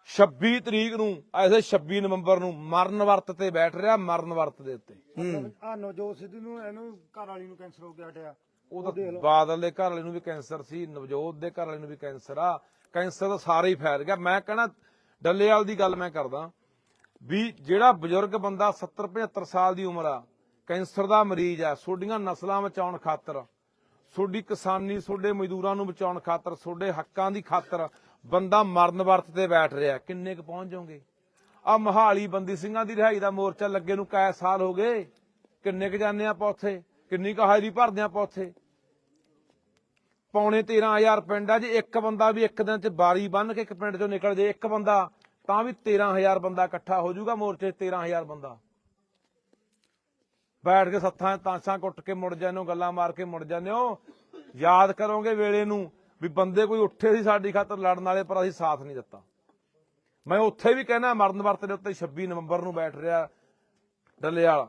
B: 26 ਤਰੀਕ ਨੂੰ ਐਸੇ 26 ਨਵੰਬਰ ਨੂੰ ਮਰਨ ਵਰਤ ਤੇ ਬੈਠ ਰਿਹਾ ਮਰਨ ਵਰਤ ਦੇ ਉੱਤੇ।
A: ਹੂੰ।
C: ਆ ਨਵਜੋਤ ਸਿੱਧੂ ਨੂੰ ਇਹਨੂੰ ਘਰ ਵਾਲੀ ਨੂੰ ਕੈਂਸਰ ਹੋ ਗਿਆ ਹਟਿਆ।
B: ਉਹ ਤਾਂ ਬਾਦਲ ਦੇ ਘਰ ਵਾਲੇ ਨੂੰ ਵੀ ਕੈਂਸਰ ਸੀ ਨਵਜੋਤ ਦੇ ਘਰ ਵਾਲੇ ਨੂੰ ਵੀ ਕੈਂਸਰ ਆ। ਕੈਂਸਰ ਤਾਂ ਸਾਰੇ ਹੀ ਫੈਲ ਗਿਆ। ਮੈਂ ਕਹਿੰਦਾ ਡੱਲੇਵਾਲ ਦੀ ਗੱਲ ਮੈਂ ਕਰਦਾ। ਵੀ ਜਿਹੜਾ ਬਜ਼ੁਰਗ ਬੰਦਾ 70 75 ਸਾਲ ਦੀ ਉਮਰ ਆ, ਕੈਂਸਰ ਦਾ ਮਰੀਜ਼ ਆ ਤੁਹਾਡੀਆਂ ਨਸਲਾਂ ਬਚਾਉਣ ਖਾਤਰ ਤੁਹਾਡੀ ਕਿਸਾਨੀ ਤੁਹਾਡੇ ਮਜ਼ਦੂਰਾਂ ਨੂੰ ਬਚਾਉਣ ਖਾਤਰ ਤੁਹਾਡੇ ਹੱਕਾਂ ਦੀ ਖਾਤਰ ਬੰਦਾ ਮਰਨ ਵਰਤ ਤੇ ਬੈਠ ਰਿਹਾ, ਕਿੰਨੇ ਕੁ ਪਹੁੰਚ ਜਾਓਗੇ? ਆ ਮਹਾਲੀ ਬੰਦੀ ਸਿੰਘਾਂ ਦੀ ਰਿਹਾਈ ਦਾ ਮੋਰਚਾ ਲੱਗੇ ਨੂੰ ਕੈ ਸਾਲ ਹੋ ਗਏ? ਕਿੰਨੇ ਕੁ ਜਾਂਦੇ ਆਪਾਂ ਉੱਥੇ? ਕਿੰਨੀ ਕੁ ਹਾਜ਼ਰੀ ਭਰਦੇ ਆਪਾਂ ਉੱਥੇ? ਪੌਣੇ 13000 ਪਿੰਡ ਆ, ਜੇ ਇੱਕ ਬੰਦਾ ਵੀ ਇੱਕ ਦਿਨ ਚ ਬਾਰੀ ਬੰਨ ਕੇ ਇੱਕ ਪਿੰਡ ਚੋਂ ਨਿਕਲ ਜੇ, ਇੱਕ ਬੰਦਾ ਤਾਂ ਵੀ 13000 ਬੰਦਾ ਇਕੱਠਾ ਹੋ ਜਾਊਗਾ, ਮੋਰਚੇ 'ਚ 13000 ਬੰਦਾ। ਬੈਠ ਕੇ ਸੱਥਾਂ ਤਾਂਸਾਂ ਕੁੱਟ ਕੇ ਮੁੜ ਜਾਂਦੇ ਹੋ, ਗੱਲਾਂ ਮਾਰ ਕੇ ਮੁੜ ਜਾਂਦੇ ਹੋ। ਯਾਦ ਕਰੋਗੇ ਵੇਲੇ ਨੂੰ ਵੀ ਬੰਦੇ ਕੋਈ ਉੱਠੇ ਸੀ ਸਾਡੀ ਖਾਤਰ, ਲੜਨ ਵਾਲੇ ਪਰ ਅਸੀਂ ਸਾਥ ਨਹੀਂ ਦਿੱਤਾ। ਮੈਂ ਉੱਥੇ ਵੀ ਕਹਿਣਾ, ਮਰਨ ਵਰਤ ਦੇ ਉੱਤੇ 26 ਨਵੰਬਰ ਨੂੰ ਬੈਠ ਰਿਹਾ ਡੱਲੇ ਵਾਲਾ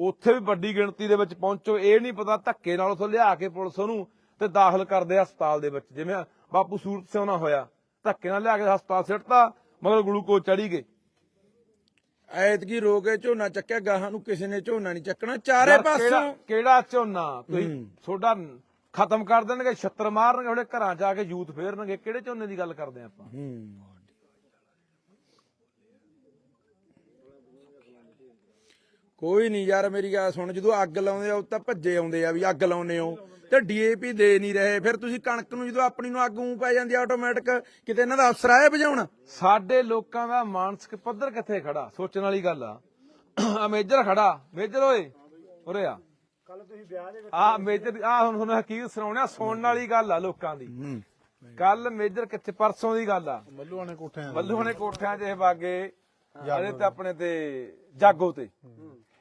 B: ਉੱਥੇ ਵੀ ਵੱਡੀ ਗਿਣਤੀ ਦੇ ਵਿੱਚ ਪਹੁੰਚੋ, ਇਹ ਨਹੀਂ ਪਤਾ ਧੱਕੇ ਨਾਲ ਉਥੋਂ ਲਿਆ ਕੇ ਪੁਲਿਸ ਉਹਨੂੰ ਤੇ ਦਾਖਲ ਕਰਦੇ ਹਸਪਤਾਲ ਦੇ ਵਿੱਚ। ਜਿਵੇਂ ਬਾਪੂ ਸੂਰਤ ਸਿਉਣਾ ਹੋਇਆ, ਧੱਕੇ ਨਾਲ ਲਿਆ ਕੇ ਹਸਪਤਾਲ ਸਿੱਟਤਾ। ਮਗਰ ਗਲੂਕੋਜ਼ ਚੜੀ ਗਏ।
A: ਐਤਕੀ ਰੋਗੇ ਝੋਨਾ ਚੱਕਿਆ ਗਾਹਾਂ ਨੂੰ ਕਿਸੇ ਨੇ ਝੋਨਾ ਨਹੀਂ ਚੱਕਣਾ। ਚਾਰੇ
B: ਯਾਰ
A: ਪਾਸੋਂ
B: ਕਿਹੜਾ ਝੋਨਾ? ਤੁਸੀਂ ਤੁਹਾਡਾ ਖਤਮ ਕਰ ਦੇਣਗੇ ਛੱਤਰ ਮਾਰਨਗੇ ਉਹਦੇ ਘਰਾਂ ਆ ਕੇ ਯੂਥ ਫੇਰਨਗੇ। ਕਿਹੜੇ ਝੋਨੇ ਦੀ ਗੱਲ ਕਰਦੇ ਆਪਾਂ?
A: ਹੂੰ। ਕੋਈ ਨਹੀਂ ਯਾਰ ਮੇਰੀ ਗੱਲ ਸੁਣ। ਜਦੋਂ ਅੱਗ ਲਾਉਂਦੇ ਆ ਉਹ ਤਾਂ ਭੱਜੇ ਆਉਂਦੇ ਆ ਵੀ ਅੱਗ ਲਾਉਨੇ ਹੋ। ਤੇ ਡੀਏਪੀ ਦੇ ਨਹੀਂ ਰਹੇ ਫਿਰ ਤੁਸੀਂ ਕਣਕ ਨੂੰ ਜਦੋਂ ਆਪਣੀ ਨੂੰ ਅੱਗ ਉਂ ਪੈ ਜਾਂਦੀ ਆਟੋਮੈਟਿਕ ਕਿਤੇ ਇਹਨਾਂ ਦਾ ਅਫਸਰ ਆਏ
B: ਸਾਡੇ ਲੋਕਾਂ ਦਾ ਮਾਨਸਿਕ ਪੱਧਰ ਕਿੱਥੇ ਖੜਾ? ਸੋਚਣ ਵਾਲੀ ਗੱਲ ਆ। ਆ ਮੇਜਰ ਖੜਾ। ਮੇਜਰ ਓਏ ਉਰੇ ਆ।
C: ਕੱਲ ਤੁਸੀਂ ਵਿਆਹ ਦੇ
B: ਆ ਮੇਜਰ ਆ ਹੁਣ ਤੁਹਾਨੂੰ ਹਕੀਕਤ ਸੁਣਾਉਣਾ ਸੁਣਨ ਵਾਲੀ ਗੱਲ ਆ ਲੋਕਾਂ ਦੀ। ਕੱਲ ਮੇਜਰ ਕਿੱਥੇ ਪਰਸੋਂ ਦੀ ਗੱਲ ਆ।
D: ਮੱਲੂਆਂ ਨੇ ਕੋਠਿਆਂ
B: ਬੱਲੂ ਨੇ ਕੋਠਿਆਂ 'ਚ ਇਹ ਬਾਗੇ ਇਹਦੇ ਤੇ ਆਪਣੇ ਤੇ ਜਾਗੋ ਤੇ।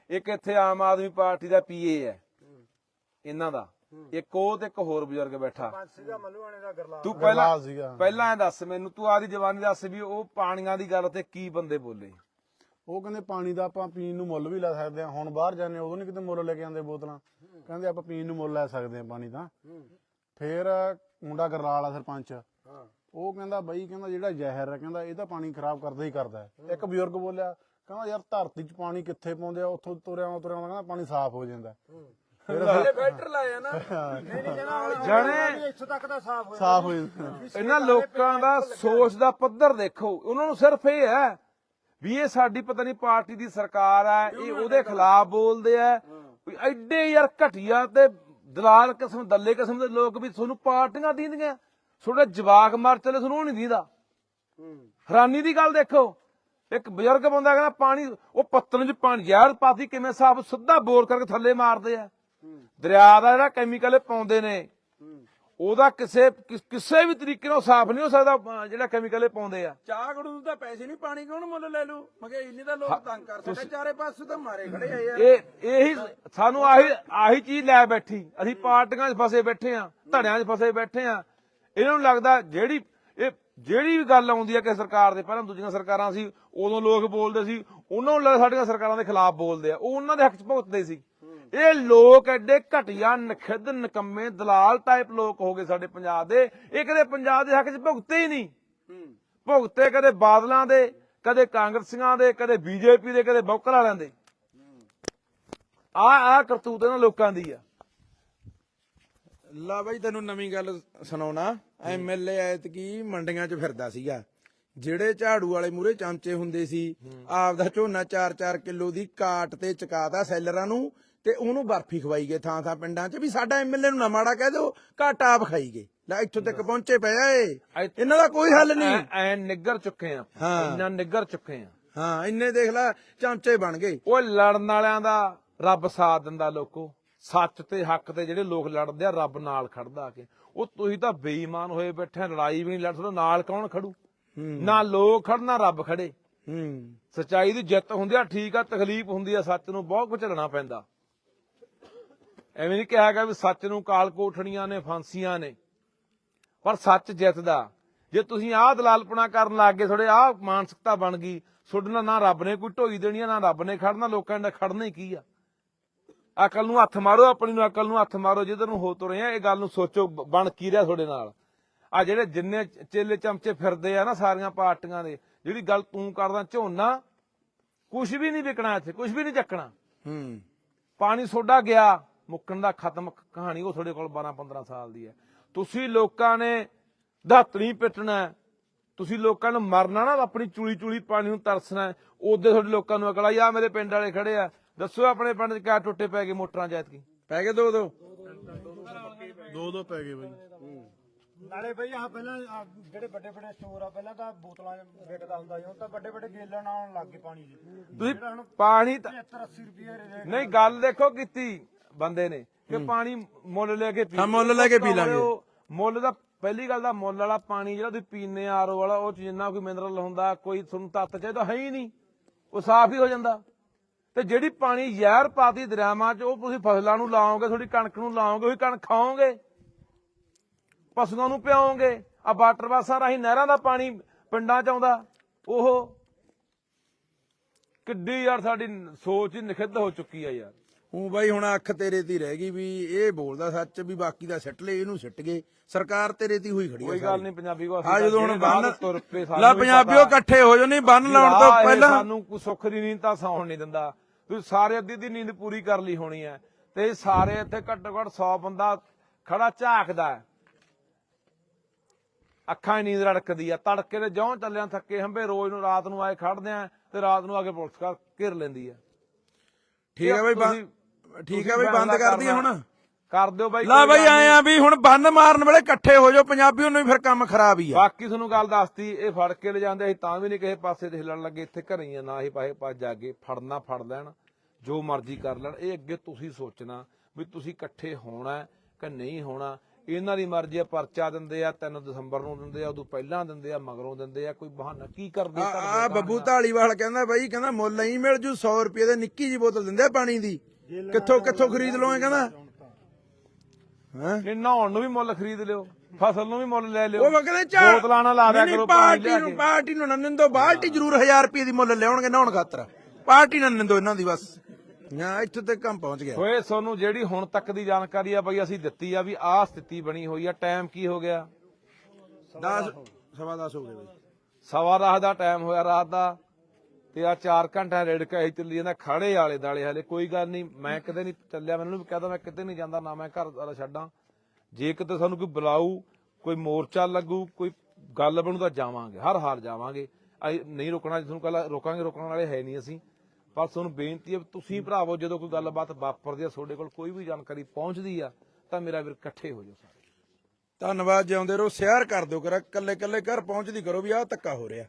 B: ਇੱਕ ਇੱਥੇ ਆਮ ਆਦਮੀ ਪਾਰਟੀ ਦਾ ਪੀਏ ਹੈ। ਇਹਨਾਂ ਦਾ। ਇੱਕ ਉਹ ਤੇ ਇੱਕ ਹੋਰ ਬਜ਼ੁਰਗ ਬੈਠਾ।
C: ਸੀਗਾ ਮੱਲੂਆਣੇ ਦਾ ਗਰਲਾ
B: ਤੂੰ ਪਹਿਲਾਂ
D: ਸੀਗਾ।
B: ਪਹਿਲਾਂ ਇਹ ਦੱਸ ਮੈਨੂੰ ਤੂੰ ਆਦੀ ਜਵਾਨੀ ਦੱਸ ਵੀ ਉਹ ਪਾਣੀਆਂ ਦੀ ਗੱਲ ਤੇ ਕੀ ਬੰਦੇ ਬੋਲੇ।
D: ਉਹ ਕਹਿੰਦੇ ਪਾਣੀ ਦਾ ਆਪਾਂ ਪੀਣ ਨੂੰ ਮੁੱਲ ਵੀ ਲੈ ਸਕਦੇ ਹਾਂ। ਹੁਣ ਬਾਹਰ ਜਾਂਦੇ ਉਦੋਂ ਨਹੀਂ ਕਿਤੇ ਮੁੱਲ ਲੈ ਕੇ ਆਉਂਦੇ ਬੋਤਲਾਂ। ਕਹਿੰਦੇ ਆਪਾਂ ਪੀਣ ਨੂੰ ਮੁੱਲ ਲੈ ਸਕਦੇ ਹਾਂ ਪਾਣੀ ਦਾ ਫੇਰ ਮੁੰਡਾ ਗਰਲਾਲ ਆ ਸਰਪੰਚ। ਉਹ ਕਹਿੰਦਾ ਬਈ ਕਹਿੰਦਾ ਜਿਹੜਾ ਜ਼ਹਿਰ ਹੈ ਕਹਿੰਦਾ ਇਹ ਤਾਂ ਪਾਣੀ ਖਰਾਬ ਕਰਦਾ ਹੀ ਕਰਦਾ। ਇੱਕ ਬਜ਼ੁਰਗ ਬੋਲਿਆ ਕਹਿੰਦਾ ਯਾਰ ਧਰਤੀ 'ਚ ਪਾਣੀ ਕਿੱਥੇ ਪਾਉਂਦੇ ਆ? ਉੱਥੋਂ ਤੁਰਿਆ ਤੁਰਿਆ ਕਹਿੰਦਾ ਪਾਣੀ ਸਾਫ਼ ਹੋ ਜਾਂਦਾ
A: ਫਿਲਟਰ ਲਾਇਆ ਨਾ।
B: ਜਾਣੇ
C: ਇੱਥੋਂ ਤੱਕ ਦਾ ਸਾਫ਼ ਹੋਇਆ।
D: ਸਾਫ਼ ਹੋ ਜਾਂਦਾ
B: ਇਹਨਾਂ ਲੋਕਾਂ ਦਾ ਸੋਚ ਦਾ ਪੱਧਰ ਦੇਖੋ। ਉਹਨਾਂ ਨੂੰ ਸਿਰਫ ਇਹ ਹੈ ਵੀ ਇਹ ਸਾਡੀ ਪਤਾ ਨਹੀਂ ਪਾਰਟੀ ਦੀ ਸਰਕਾਰ ਹੈ ਇਹ ਉਹਦੇ ਖਿਲਾਫ ਬੋਲਦੇ ਆ। ਵੀ ਐਡੇ ਯਾਰ ਘਟੀਆ ਤੇ ਦਲਾਲ ਕਿਸਮ ਦੱਲੇ ਕਿਸਮ ਦੇ ਲੋਕ ਵੀ ਤੁਹਾਨੂੰ ਪਾਰਟੀਆਂ ਦੀਂਦੀਆਂ। ਤੁਹਾਡੇ ਜਵਾਕ ਮਰ ਚਲੇ ਤੁਹਾਨੂੰ ਉਹ ਨਹੀਂ ਦੀਦਾ। ਹੈਰਾਨੀ ਦੀ ਗੱਲ ਦੇਖੋ। ਇੱਕ ਬਜ਼ੁਰਗ ਬੰਦਾ ਕਹਿੰਦਾ ਪਾਣੀ ਉਹ ਪੱਤਨ ਚ ਪਾਣੀ ਪਾਤੀ ਕਿਵੇਂ ਸਾਫ਼ ਸਿੱਧਾ ਬੋਰ ਕਰਕੇ ਥੱਲੇ ਮਾਰਦੇ ਆ। ਦਰਿਆ ਦਾ ਜਿਹੜਾ ਕੈਮੀਕਲ ਪਾਉਂਦੇ ਨੇ ਉਹਦਾ ਕਿਸੇ ਕਿਸ- ਵੀ ਤਰੀਕੇ ਨਾਲ ਸਾਫ਼ ਨਹੀਂ ਹੋ ਸਕਦਾ ਜਿਹੜਾ ਕੈਮੀਕਲ ਪਾਉਂਦੇ ਆ।
A: ਚਾਹ ਗੜੂ ਨੂੰ ਤਾਂ ਪੈਸੇ ਨਹੀਂ ਪਾਣੀ ਕੌਣ ਮੁੱਲ ਲੈ ਲੂ? ਮਗੇ ਇੰਨੀ ਤਾਂ ਲੋਕ ਤੰਗ ਕਰ ਸਕਦੇ ਚਾਰੇ ਪਾਸੇ ਤਾਂ ਮਾਰੇ ਖੜੇ ਆ ਯਾਰ।
B: ਇਹ ਇਹੀ ਸਾਨੂੰ ਆਹੀ ਆਹੀ ਚੀਜ਼ ਲੈ ਬੈਠੀ। ਅਸੀਂ ਪਾਰਟੀਆਂ 'ਚ ਫਸੇ ਬੈਠੇ ਆ ਧੜਿਆਂ 'ਚ ਫਸੇ ਬੈਠੇ ਆ। ਇਹਨਾਂ ਨੂੰ ਲੱਗਦਾ ਜਿਹੜੀ ਇਹ ਜਿਹੜੀ ਵੀ ਗੱਲ ਆਉਂਦੀ ਹੈ ਕਿ ਸਰਕਾਰ ਦੇ ਪਹਿਲਾਂ ਦੂਜੀਆਂ ਸਰਕਾਰਾਂ ਸੀ ਉਦੋਂ ਲੋਕ ਬੋਲਦੇ ਸੀ ਉਹਨਾਂ ਨੂੰ ਲੱਗਦਾ ਸਾਡੀਆਂ ਸਰਕਾਰਾਂ ਦੇ ਖਿਲਾਫ ਬੋਲਦੇ ਆ। ਉਹ ਉਹਨਾਂ ਦੇ ਹੱਕ 'ਚ ਭੁਗਤਦੇ ਸੀ। ਇਹ ਲੋਕ ਐਡੇ ਘਟੀਆ ਨਖਿੱਧ ਨਿਕੰਮੇ ਦਲਾਲ ਟਾਈਪ ਲੋਕ ਹੋ ਗਏ ਸਾਡੇ ਪੰਜਾਬ ਦੇ। ਇਹ ਕਦੇ ਪੰਜਾਬ ਦੇ ਹੱਕ 'ਚ ਭੁਗਤੇ ਹੀ ਨਹੀਂ। ਭੁਗਤੇ ਕਦੇ ਬਾਦਲਾਂ ਦੇ ਕਦੇ ਕਾਂਗਰਸੀਆਂ ਦੇ ਕਦੇ ਬੀਜੇਪੀ ਦੇ ਕਦੇ ਬੌਕਰ ਵਾਲਿਆਂ ਦੇ। ਆ ਆ ਕਰਤੂਤ ਇਹਨਾਂ ਲੋਕਾਂ ਦੀ ਆ।
A: ਲਾ ਬਾਈ ਤੈਨੂੰ ਨਵੀਂ ਗੱਲ ਸੁਣਾਉਣਾ। ਐਮਐਲਏ ਐਤਕੀ ਮੰਡੀਆਂ 'ਚ ਫਿਰਦਾ ਸੀਗਾ। ਜਿਹੜੇ ਝਾੜੂ ਵਾਲੇ ਮੂਰੇ ਚਮਚੇ ਹੁੰਦੇ ਸੀ ਆਪਦਾ ਝੋਨਾ 4-4 ਕਿਲੋ ਦੀ ਕਾਟ ਤੇ ਚਕਾਤਾ ਸੈਲਰਾਂ ਨੂੰ। ਤੇ ਉਹਨੂੰ ਬਰਫੀ ਖਵਾਈ ਗਏ ਥਾਂ ਥਾਂ ਪਿੰਡਾਂ 'ਚ ਵੀ ਸਾਡਾ ਐਮਐਲਏ ਨੂੰ ਨਾ ਮਾੜਾ ਕਹਿ ਦਿਓ ਘਾਟ ਆਪ ਖਾਈ ਗਏ। ਲੈ ਇੱਥੋਂ ਤੱਕ ਪਹੁੰਚੇ ਪਏ ਆ ਇਹ। ਇਹਨਾਂ ਦਾ ਕੋਈ ਹੱਲ ਨਹੀਂ।
B: ਐ ਨਿੱਗਰ ਚੁੱਕੇ ਆ। ਇੰਨਾ ਨਿੱਗਰ ਚੁੱਕੇ ਆ।
A: ਹਾਂ ਇੰਨੇ ਦੇਖ ਲੈ ਚਮਚੇ ਬਣ ਗਏ।
B: ਉਹ ਲੜਨ ਵਾਲਿਆਂ ਦਾ ਰੱਬ ਸਾਥ ਦਿੰਦਾ ਲੋਕੋ। ਸੱਚ ਤੇ ਹੱਕ ਤੇ ਜਿਹੜੇ ਲੋਕ ਲੜਦੇ ਆ ਰੱਬ ਨਾਲ ਖੜਦਾ ਕੇ। ਉਹ ਤੁਸੀਂ ਤਾਂ ਬੇਈਮਾਨ ਹੋਏ ਬੈਠੇ ਲੜਾਈ ਵੀ ਨਹੀਂ ਲੜ ਸਕਦੇ ਨਾਲ ਕੌਣ ਖੜੂ? ਨਾ ਲੋਕ ਖੜਨ ਰੱਬ ਖੜੇ।
A: ਹੂੰ।
B: ਸਚਾਈ ਦੀ ਜਿੱਤ ਹੁੰਦੀ ਆ ਠੀਕ ਆ ਤਕਲੀਫ ਹੁੰਦੀ ਆ ਸੱਚ ਨੂੰ ਬਹੁਤ ਕੁਝ ਝੱਲਣਾ ਪੈਂਦਾ। ਐਵੇਂ ਨਹੀਂ ਕਿਹਾ ਗਿਆ ਵੀ ਸੱਚ ਨੂੰ ਕਾਲ ਕੋਠੜੀਆਂ ਨੇ ਫਾਂਸੀਆਂ ਨੇ। ਪਰ ਸੱਚ ਜਿੱਤਦਾ। ਜੇ ਤੁਸੀਂ ਆਹ ਦਲਾਲਪਣਾ ਕਰਨ ਲੱਗ ਗਏ ਥੋੜੇ ਆਹ ਮਾਨਸਿਕਤਾ ਬਣ ਗਈ ਨਾਲ ਨਾ ਰੱਬ ਨੇ ਕੋਈ ਢੋਈ ਦੇਣੀ ਨਾ ਰੱਬ ਨੇ ਖੜਨਾ ਲੋਕਾਂ ਨੇ ਖੜਨਾ ਹੀ ਕੀ ਆ? ਅਕਲ ਨੂੰ ਹੱਥ ਮਾਰੋ ਆਪਣੀ ਨੂੰ ਅਕਲ ਨੂੰ ਹੱਥ ਮਾਰੋ ਜਿੱਧਰ ਨੂੰ ਹੋ ਤੁਰੇ ਆ ਇਹ ਗੱਲ ਨੂੰ ਸੋਚੋ ਬਣ ਕੀ ਰਿਹਾ ਤੁਹਾਡੇ ਨਾਲ? ਆ ਜਿਹੜੇ ਜਿੰਨੇ ਚੇਲੇ ਚਮਚੇ ਫਿਰਦੇ ਆ ਨਾ ਸਾਰੀਆਂ ਪਾਰਟੀਆਂ ਦੇ ਜਿਹੜੀ ਗੱਲ ਤੂੰ ਕਰਦਾ ਝੋਨਾ ਕੁਝ ਵੀ ਨਹੀਂ ਵਿਕਣਾ ਇੱਥੇ ਕੁਝ ਵੀ ਨਹੀਂ ਚੱਕਣਾ।
A: ਹੂੰ।
B: ਪਾਣੀ ਸੋਡਾ ਗਿਆ। ਮੁੱਕਣ ਦਾ ਖਤਮ ਕਹਾਣੀ ਉਹ ਤੁਹਾਡੇ ਕੋਲ 12 15 ਸਾਲ ਦੀ ਹੈ। ਤੁਸੀਂ ਲੋਕਾਂ ਨੇ ਧਾਤਰੀ ਪਿੱਟਣਾ। ਤੁਸੀਂ ਲੋਕਾਂ ਨੂੰ ਮਰਨਾ ਨਾ ਆਪਣੀ ਚੂਲੀ ਚੂਲੀ ਪਾਣੀ ਨੂੰ ਤਰਸਣਾ। ਉਹਦੇ ਤੁਹਾਡੇ ਲੋਕਾਂ ਨੂੰ ਅਕਲ ਆਈ ਆ ਮੇਰੇ ਪਿੰਡ ਵਾਲੇ ਖੜੇ ਆ। ਦੱਸੋ ਆਪਣੇ ਪਿੰਡ 'ਚ ਕਿਆ ਟੁੱਟੇ ਪੈ ਗਏ ਮੋਟਰਾਂ ਜੈਤ ਕੀ?
A: ਪੈ ਗਏ ਦੋ ਦੋ?
D: ਦੋ ਦੋ ਪੈ ਗਏ ਬਈ।
C: ਨਾਲੇ ਬਈ ਆਹ ਪਹਿਲਾਂ ਆਹ ਜਿਹੜੇ ਵੱਡੇ ਵੱਡੇ ਸਟੋਰ ਆ ਪਹਿਲਾਂ ਤਾਂ ਬੋਤਲਾਂ ਵਿਕਦਾ ਹੁੰਦਾ ਸੀ ਹੁਣ ਤਾਂ ਵੱਡੇ ਵੱਡੇ ਗੇਲਣ ਆਉਣ ਲੱਗ ਗਏ ਪਾਣੀ ਦੇ
B: ਤੁਸੀਂ ਪਾਣੀ ਤਾਂ
C: 70 80 ਰੁਪਏ ਰੇਟ
B: ਨਹੀਂ ਗੱਲ ਦੇਖੋ ਕੀਤੀ। ਬੰਦੇ ਨੇ। ਕਿ ਪਾਣੀ ਮੁੱਲ ਲੈ ਕੇ ਪੀ
A: ਹਾਂ, ਮੁੱਲ ਲੈ ਕੇ ਪੀ ਲਾਂਗੇ।
B: ਮੁੱਲ ਦਾ ਪਹਿਲੀ ਗੱਲ ਦਾ ਮੁੱਲ ਵਾਲਾ ਪਾਣੀ ਜਿਹੜਾ ਤੁਸੀਂ ਪੀਨੇ ਆਰੋ ਵਾਲਾ ਉਹ 'ਚ ਜਿੰਨਾ ਕੋਈ ਮਿਨਰਲ ਹੁੰਦਾ ਕੋਈ ਤੁਹਾਨੂੰ ਤੱਤ ਚਾਹੀਦਾ ਹੈ ਹੀ ਨਹੀਂ। ਉਹ ਸਾਫ਼ ਹੀ ਹੋ ਜਾਂਦਾ। ਤੇ ਜਿਹੜੀ ਪਾਣੀ ਜ਼ਹਿਰ ਪਾਤੀ ਦਰਿਆਵਾਂ 'ਚ ਉਹ ਤੁਸੀਂ ਫਸਲਾਂ ਨੂੰ ਲਾਓਗੇ ਤੁਹਾਡੀ ਕਣਕ ਨੂੰ ਲਾਓਗੇ ਉਹੀ ਕਣਕ ਖਾਓਗੇ। ਪਸ਼ੂਆਂ ਨੂੰ ਪਿਆਓਗੇ। ਆ ਵਾਟਰ ਬਾਸਾਂ ਰਾਹੀਂ ਨਹਿਰਾਂ ਦਾ ਪਾਣੀ ਪਿੰਡਾਂ 'ਚ ਆਉਂਦਾ। ਉਹ ਕਿੱਡੀ ਯਾਰ ਸਾਡੀ ਸੋਚ ਹੀ ਨਿਖਿੱਧ ਹੋ ਚੁੱਕੀ ਆ ਯਾਰ।
A: ਹੂੰ ਬਾਈ ਹੁਣ ਅੱਖ ਤੇਰੇ ਤੇ ਹੀ ਰਹਿ ਗਈ ਵੀ ਇਹ ਬੋਲਦਾ ਸੱਚ ਵੀ ਬਾਕੀ ਦਾ ਸਿੱਟ ਲੈ ਇਹਨੂੰ ਸਿੱਟ ਗਏ। ਸਰਕਾਰ ਤੇਰੇ ਤੇ ਹੀ ਹੋਈ ਖੜੀ ਆ
B: ਕੋਈ ਗੱਲ ਨਹੀਂ ਪੰਜਾਬੀ ਕੋ
A: ਆ ਜਦੋਂ ਹੁਣ ਬੰਨ ਲਾ ਪੰਜਾਬੀਓ। ਇਕੱਠੇ ਹੋ ਜਾਓ ਨਹੀਂ ਬੰਨ ਲਾਉਣ ਤੋਂ ਪਹਿਲਾਂ
B: ਸਾਨੂੰ ਕੋਈ ਸੁੱਖ ਦੀ ਨੀਂਦ ਤਾਂ ਸੌਣ ਨਹੀਂ ਦਿੰਦਾ। ਤੁਸੀਂ ਸਾਰੇ ਅੱਧੀ ਦੀ ਨੀਂਦ ਪੂਰੀ ਕਰ ਲਈ ਹੋਣੀ ਹੈ। ਤੇ ਸਾਰੇ ਇੱਥੇ ਘੱਟੋ ਘੱਟ 100 ਬੰਦਾ ਖੜਾ ਝਾਕਦਾ ਹੈ। ਅੱਖਾਂ 'ਚ ਨੀਂਦ ਰੜਕਦੀ ਆ ਤੜਕੇ ਦੇ ਜਿਉਂ ਚੱਲਿਆਂ ਥੱਕੇ ਹੰਬੇ ਰੋਜ਼ ਨੂੰ ਰਾਤ ਨੂੰ ਆਏ ਖੜਦੇ ਆ ਤੇ ਰਾਤ ਨੂੰ ਆ ਕੇ ਪੁਲਿਸ ਘਰ ਘੇਰ ਲੈਂਦੀ ਆ।
A: ਠੀਕ ਹੈ ਬਈ ਠੀਕ ਹੈ ਬਈ ਬੰਦ ਕਰ ਦਈਏ ਹੁਣ।
B: ਕਰ ਦਿਓ ਬਾਈ
A: ਲਾ ਬਈ ਆਏ। ਆ ਵੀ ਹੁਣ ਬੰਨ ਮਾਰਨ ਵੇਲੇ ਇਕੱਠੇ ਹੋ ਜਾਓ ਪੰਜਾਬੀ ਨੂੰ ਵੀ ਫਿਰ ਕੰਮ ਖਰਾਬ ਹੀ ਆ।
B: ਬਾਕੀ ਤੁਹਾਨੂੰ ਗੱਲ ਦੱਸਤੀ ਇਹ ਫੜ ਕੇ ਲੈ ਜਾਂਦੇ ਅਸੀਂ ਤਾਂ ਵੀ ਨਹੀਂ ਕਿਸੇ ਪਾਸੇ ਤੇ ਹਿੱਲਣ ਲੱਗੇ ਇੱਥੇ ਘਰੇ ਆ ਨਾ ਹੀ ਪਾਸੇ ਪਾਸ ਜਾ ਕੇ ਫੜਨਾ ਫੜ ਲੈਣ ਜੋ ਮਰਜ਼ੀ ਕਰ ਲੈਣ। ਇਹ ਅੱਗੇ ਤੁਸੀਂ ਸੋਚਣਾ ਵੀ ਤੁਸੀਂ ਇਕੱਠੇ ਹੋਣਾ ਕਿ ਨਹੀਂ ਹੋਣਾ। ਇਹਨਾਂ ਦੀ ਮਰਜ਼ੀ ਆ ਪਰਚਾ ਦਿੰਦੇ ਆ 3 ਦਸੰਬਰ ਨੂੰ ਦਿੰਦੇ ਆ ਉਦੋਂ ਪਹਿਲਾਂ ਦਿੰਦੇ ਆ ਮਗਰੋਂ ਦਿੰਦੇ ਆ ਕੋਈ ਬਹਾਨਾ ਕੀ ਕਰਦੇ
A: ਆ ਬੱਬੂ ਢਾਲੀਵਾਲ ਕਹਿੰਦਾ ਬਾਈ ਕਹਿੰਦਾ ਮੁੱਲ ਨਹੀਂ ਮਿਲ ਜੂ 100 ਰੁਪਏ ਦੇ ਨਿੱਕੀ ਜੀ ਬੋਤਲ ਦਿੰਦੇ ਪਾਣੀ ਦੀ। ਕਿੱਥੋਂ ਕਿੱਥੋਂ ਖਰੀਦ ਲਓਗੇ ਕਹਿੰਦਾ? ਹਾਂ?
B: ਨਹਾਉਣ ਨੂੰ ਵੀ ਮੁੱਲ ਖਰੀਦ ਲਿਓ ਫਸਲ ਨੂੰ ਵੀ ਮੁੱਲ ਲੈ ਲਿਓ।
A: ਉਹ ਕਹਿੰਦੇ ਚਾ
B: ਬੋਤਲਾਂ ਨਾਲ ਲਾ ਦਿਆ ਕਰੋ ਪਾਣੀ
A: ਪਾਰਟੀ
B: ਲਿਆ
A: ਨੂੰ
B: ਕੇ।
A: ਪਾਰਟੀ ਨੂੰ ਨਾ ਨਿੰਦੋ ਬਾਲਟੀ ਜ਼ਰੂਰ 1000 ਰੁਪਏ ਦੀ ਮੁੱਲ ਲਿਆਉਣਗੇ ਨਹਾਉਣ ਖਾਤਰ। ਪਾਰਟੀ ਨਾਲ ਨਿੰਦੋ ਇਹਨਾਂ ਦੀ ਬਸ। ਨਾ ਇੱਥੇ ਤੱਕ ਕੰਮ ਪਹੁੰਚ ਗਿਆ।
B: ਓਏ ਤੁਹਾਨੂੰ ਜਿਹੜੀ ਹੁਣ ਤੱਕ ਦੀ ਜਾਣਕਾਰੀ ਆ ਬਈ ਅਸੀਂ ਦਿੱਤੀ ਆ ਵੀ ਆਹ ਸਥਿਤੀ ਬਣੀ ਹੋਈ ਆ ਟਾਈਮ ਕੀ ਹੋ ਗਿਆ?
A: 10 ਸਵਾ 10 ਹੋ ਗਏ ਬਾਈ।
B: ਸਵਾ ਦਸ ਦਾ ਟਾਈਮ ਹੋਇਆ ਰਾਤ ਦਾ। ਤੇ ਆ 4 ਘੰਟੇ ਰੇੜਕਾ ਹੀ ਚੱਲੀ ਜਾਂਦਾ ਖੜੇ ਵਾਲੇ ਦਾਲੇ ਹਲੇ ਕੋਈ ਗੱਲ ਨਹੀਂ ਮੈਂ ਕਿਤੇ ਨਹੀਂ ਚੱਲਿਆ ਮੈਨੂੰ ਵੀ ਕਹਦਾ ਮੈਂ ਕਿਤੇ ਨਹੀਂ ਜਾਂਦਾ ਨਾ ਮੈਂ ਘਰ ਵਾਲਾ ਛੱਡਾਂ। ਜੇ ਕਿਤੇ ਸਾਨੂੰ ਕੋਈ ਬੁਲਾਊ ਕੋਈ ਮੋਰਚਾ ਲੱਗੂ ਕੋਈ ਗੱਲ ਬਣੂ ਤਾਂ ਜਾਵਾਂਗੇ ਹਰ ਹਾਲ ਜਾਵਾਂਗੇ। ਨਹੀਂ ਰੁਕਣਾ ਜੇ ਤੁਹਾਨੂੰ ਕੱਲ ਰੋਕਾਂਗੇ ਰੋਕਣ ਵਾਲੇ ਹੈ ਨਹੀਂ ਅਸੀਂ। ਪਰ ਤੁਹਾਨੂੰ ਬੇਨਤੀ ਹੈ ਤੁਸੀਂ ਭਰਾਵੋ ਜਦੋਂ ਕੋਈ ਗੱਲਬਾਤ ਵਾਪਰਦੀ ਆ ਤੁਹਾਡੇ ਕੋਲ ਕੋਈ ਵੀ ਜਾਣਕਾਰੀ ਪਹੁੰਚਦੀ ਆ ਤਾਂ ਮੇਰਾ ਵੀਰ ਇਕੱਠੇ ਹੋ ਜਾਓ ਸਾਰੇ।
A: ਧੰਨਵਾਦ ਜਿਉਂਦੇ ਰਹੋ ਸ਼ੇਅਰ ਕਰ ਦਿਓ ਕਰਾ ਕੱਲੇ ਕੱਲੇ ਘਰ ਪਹੁੰਚਦੀ ਕਰੋ ਵੀ ਆਹ ਧੱਕਾ ਹੋ ਰਿਹਾ।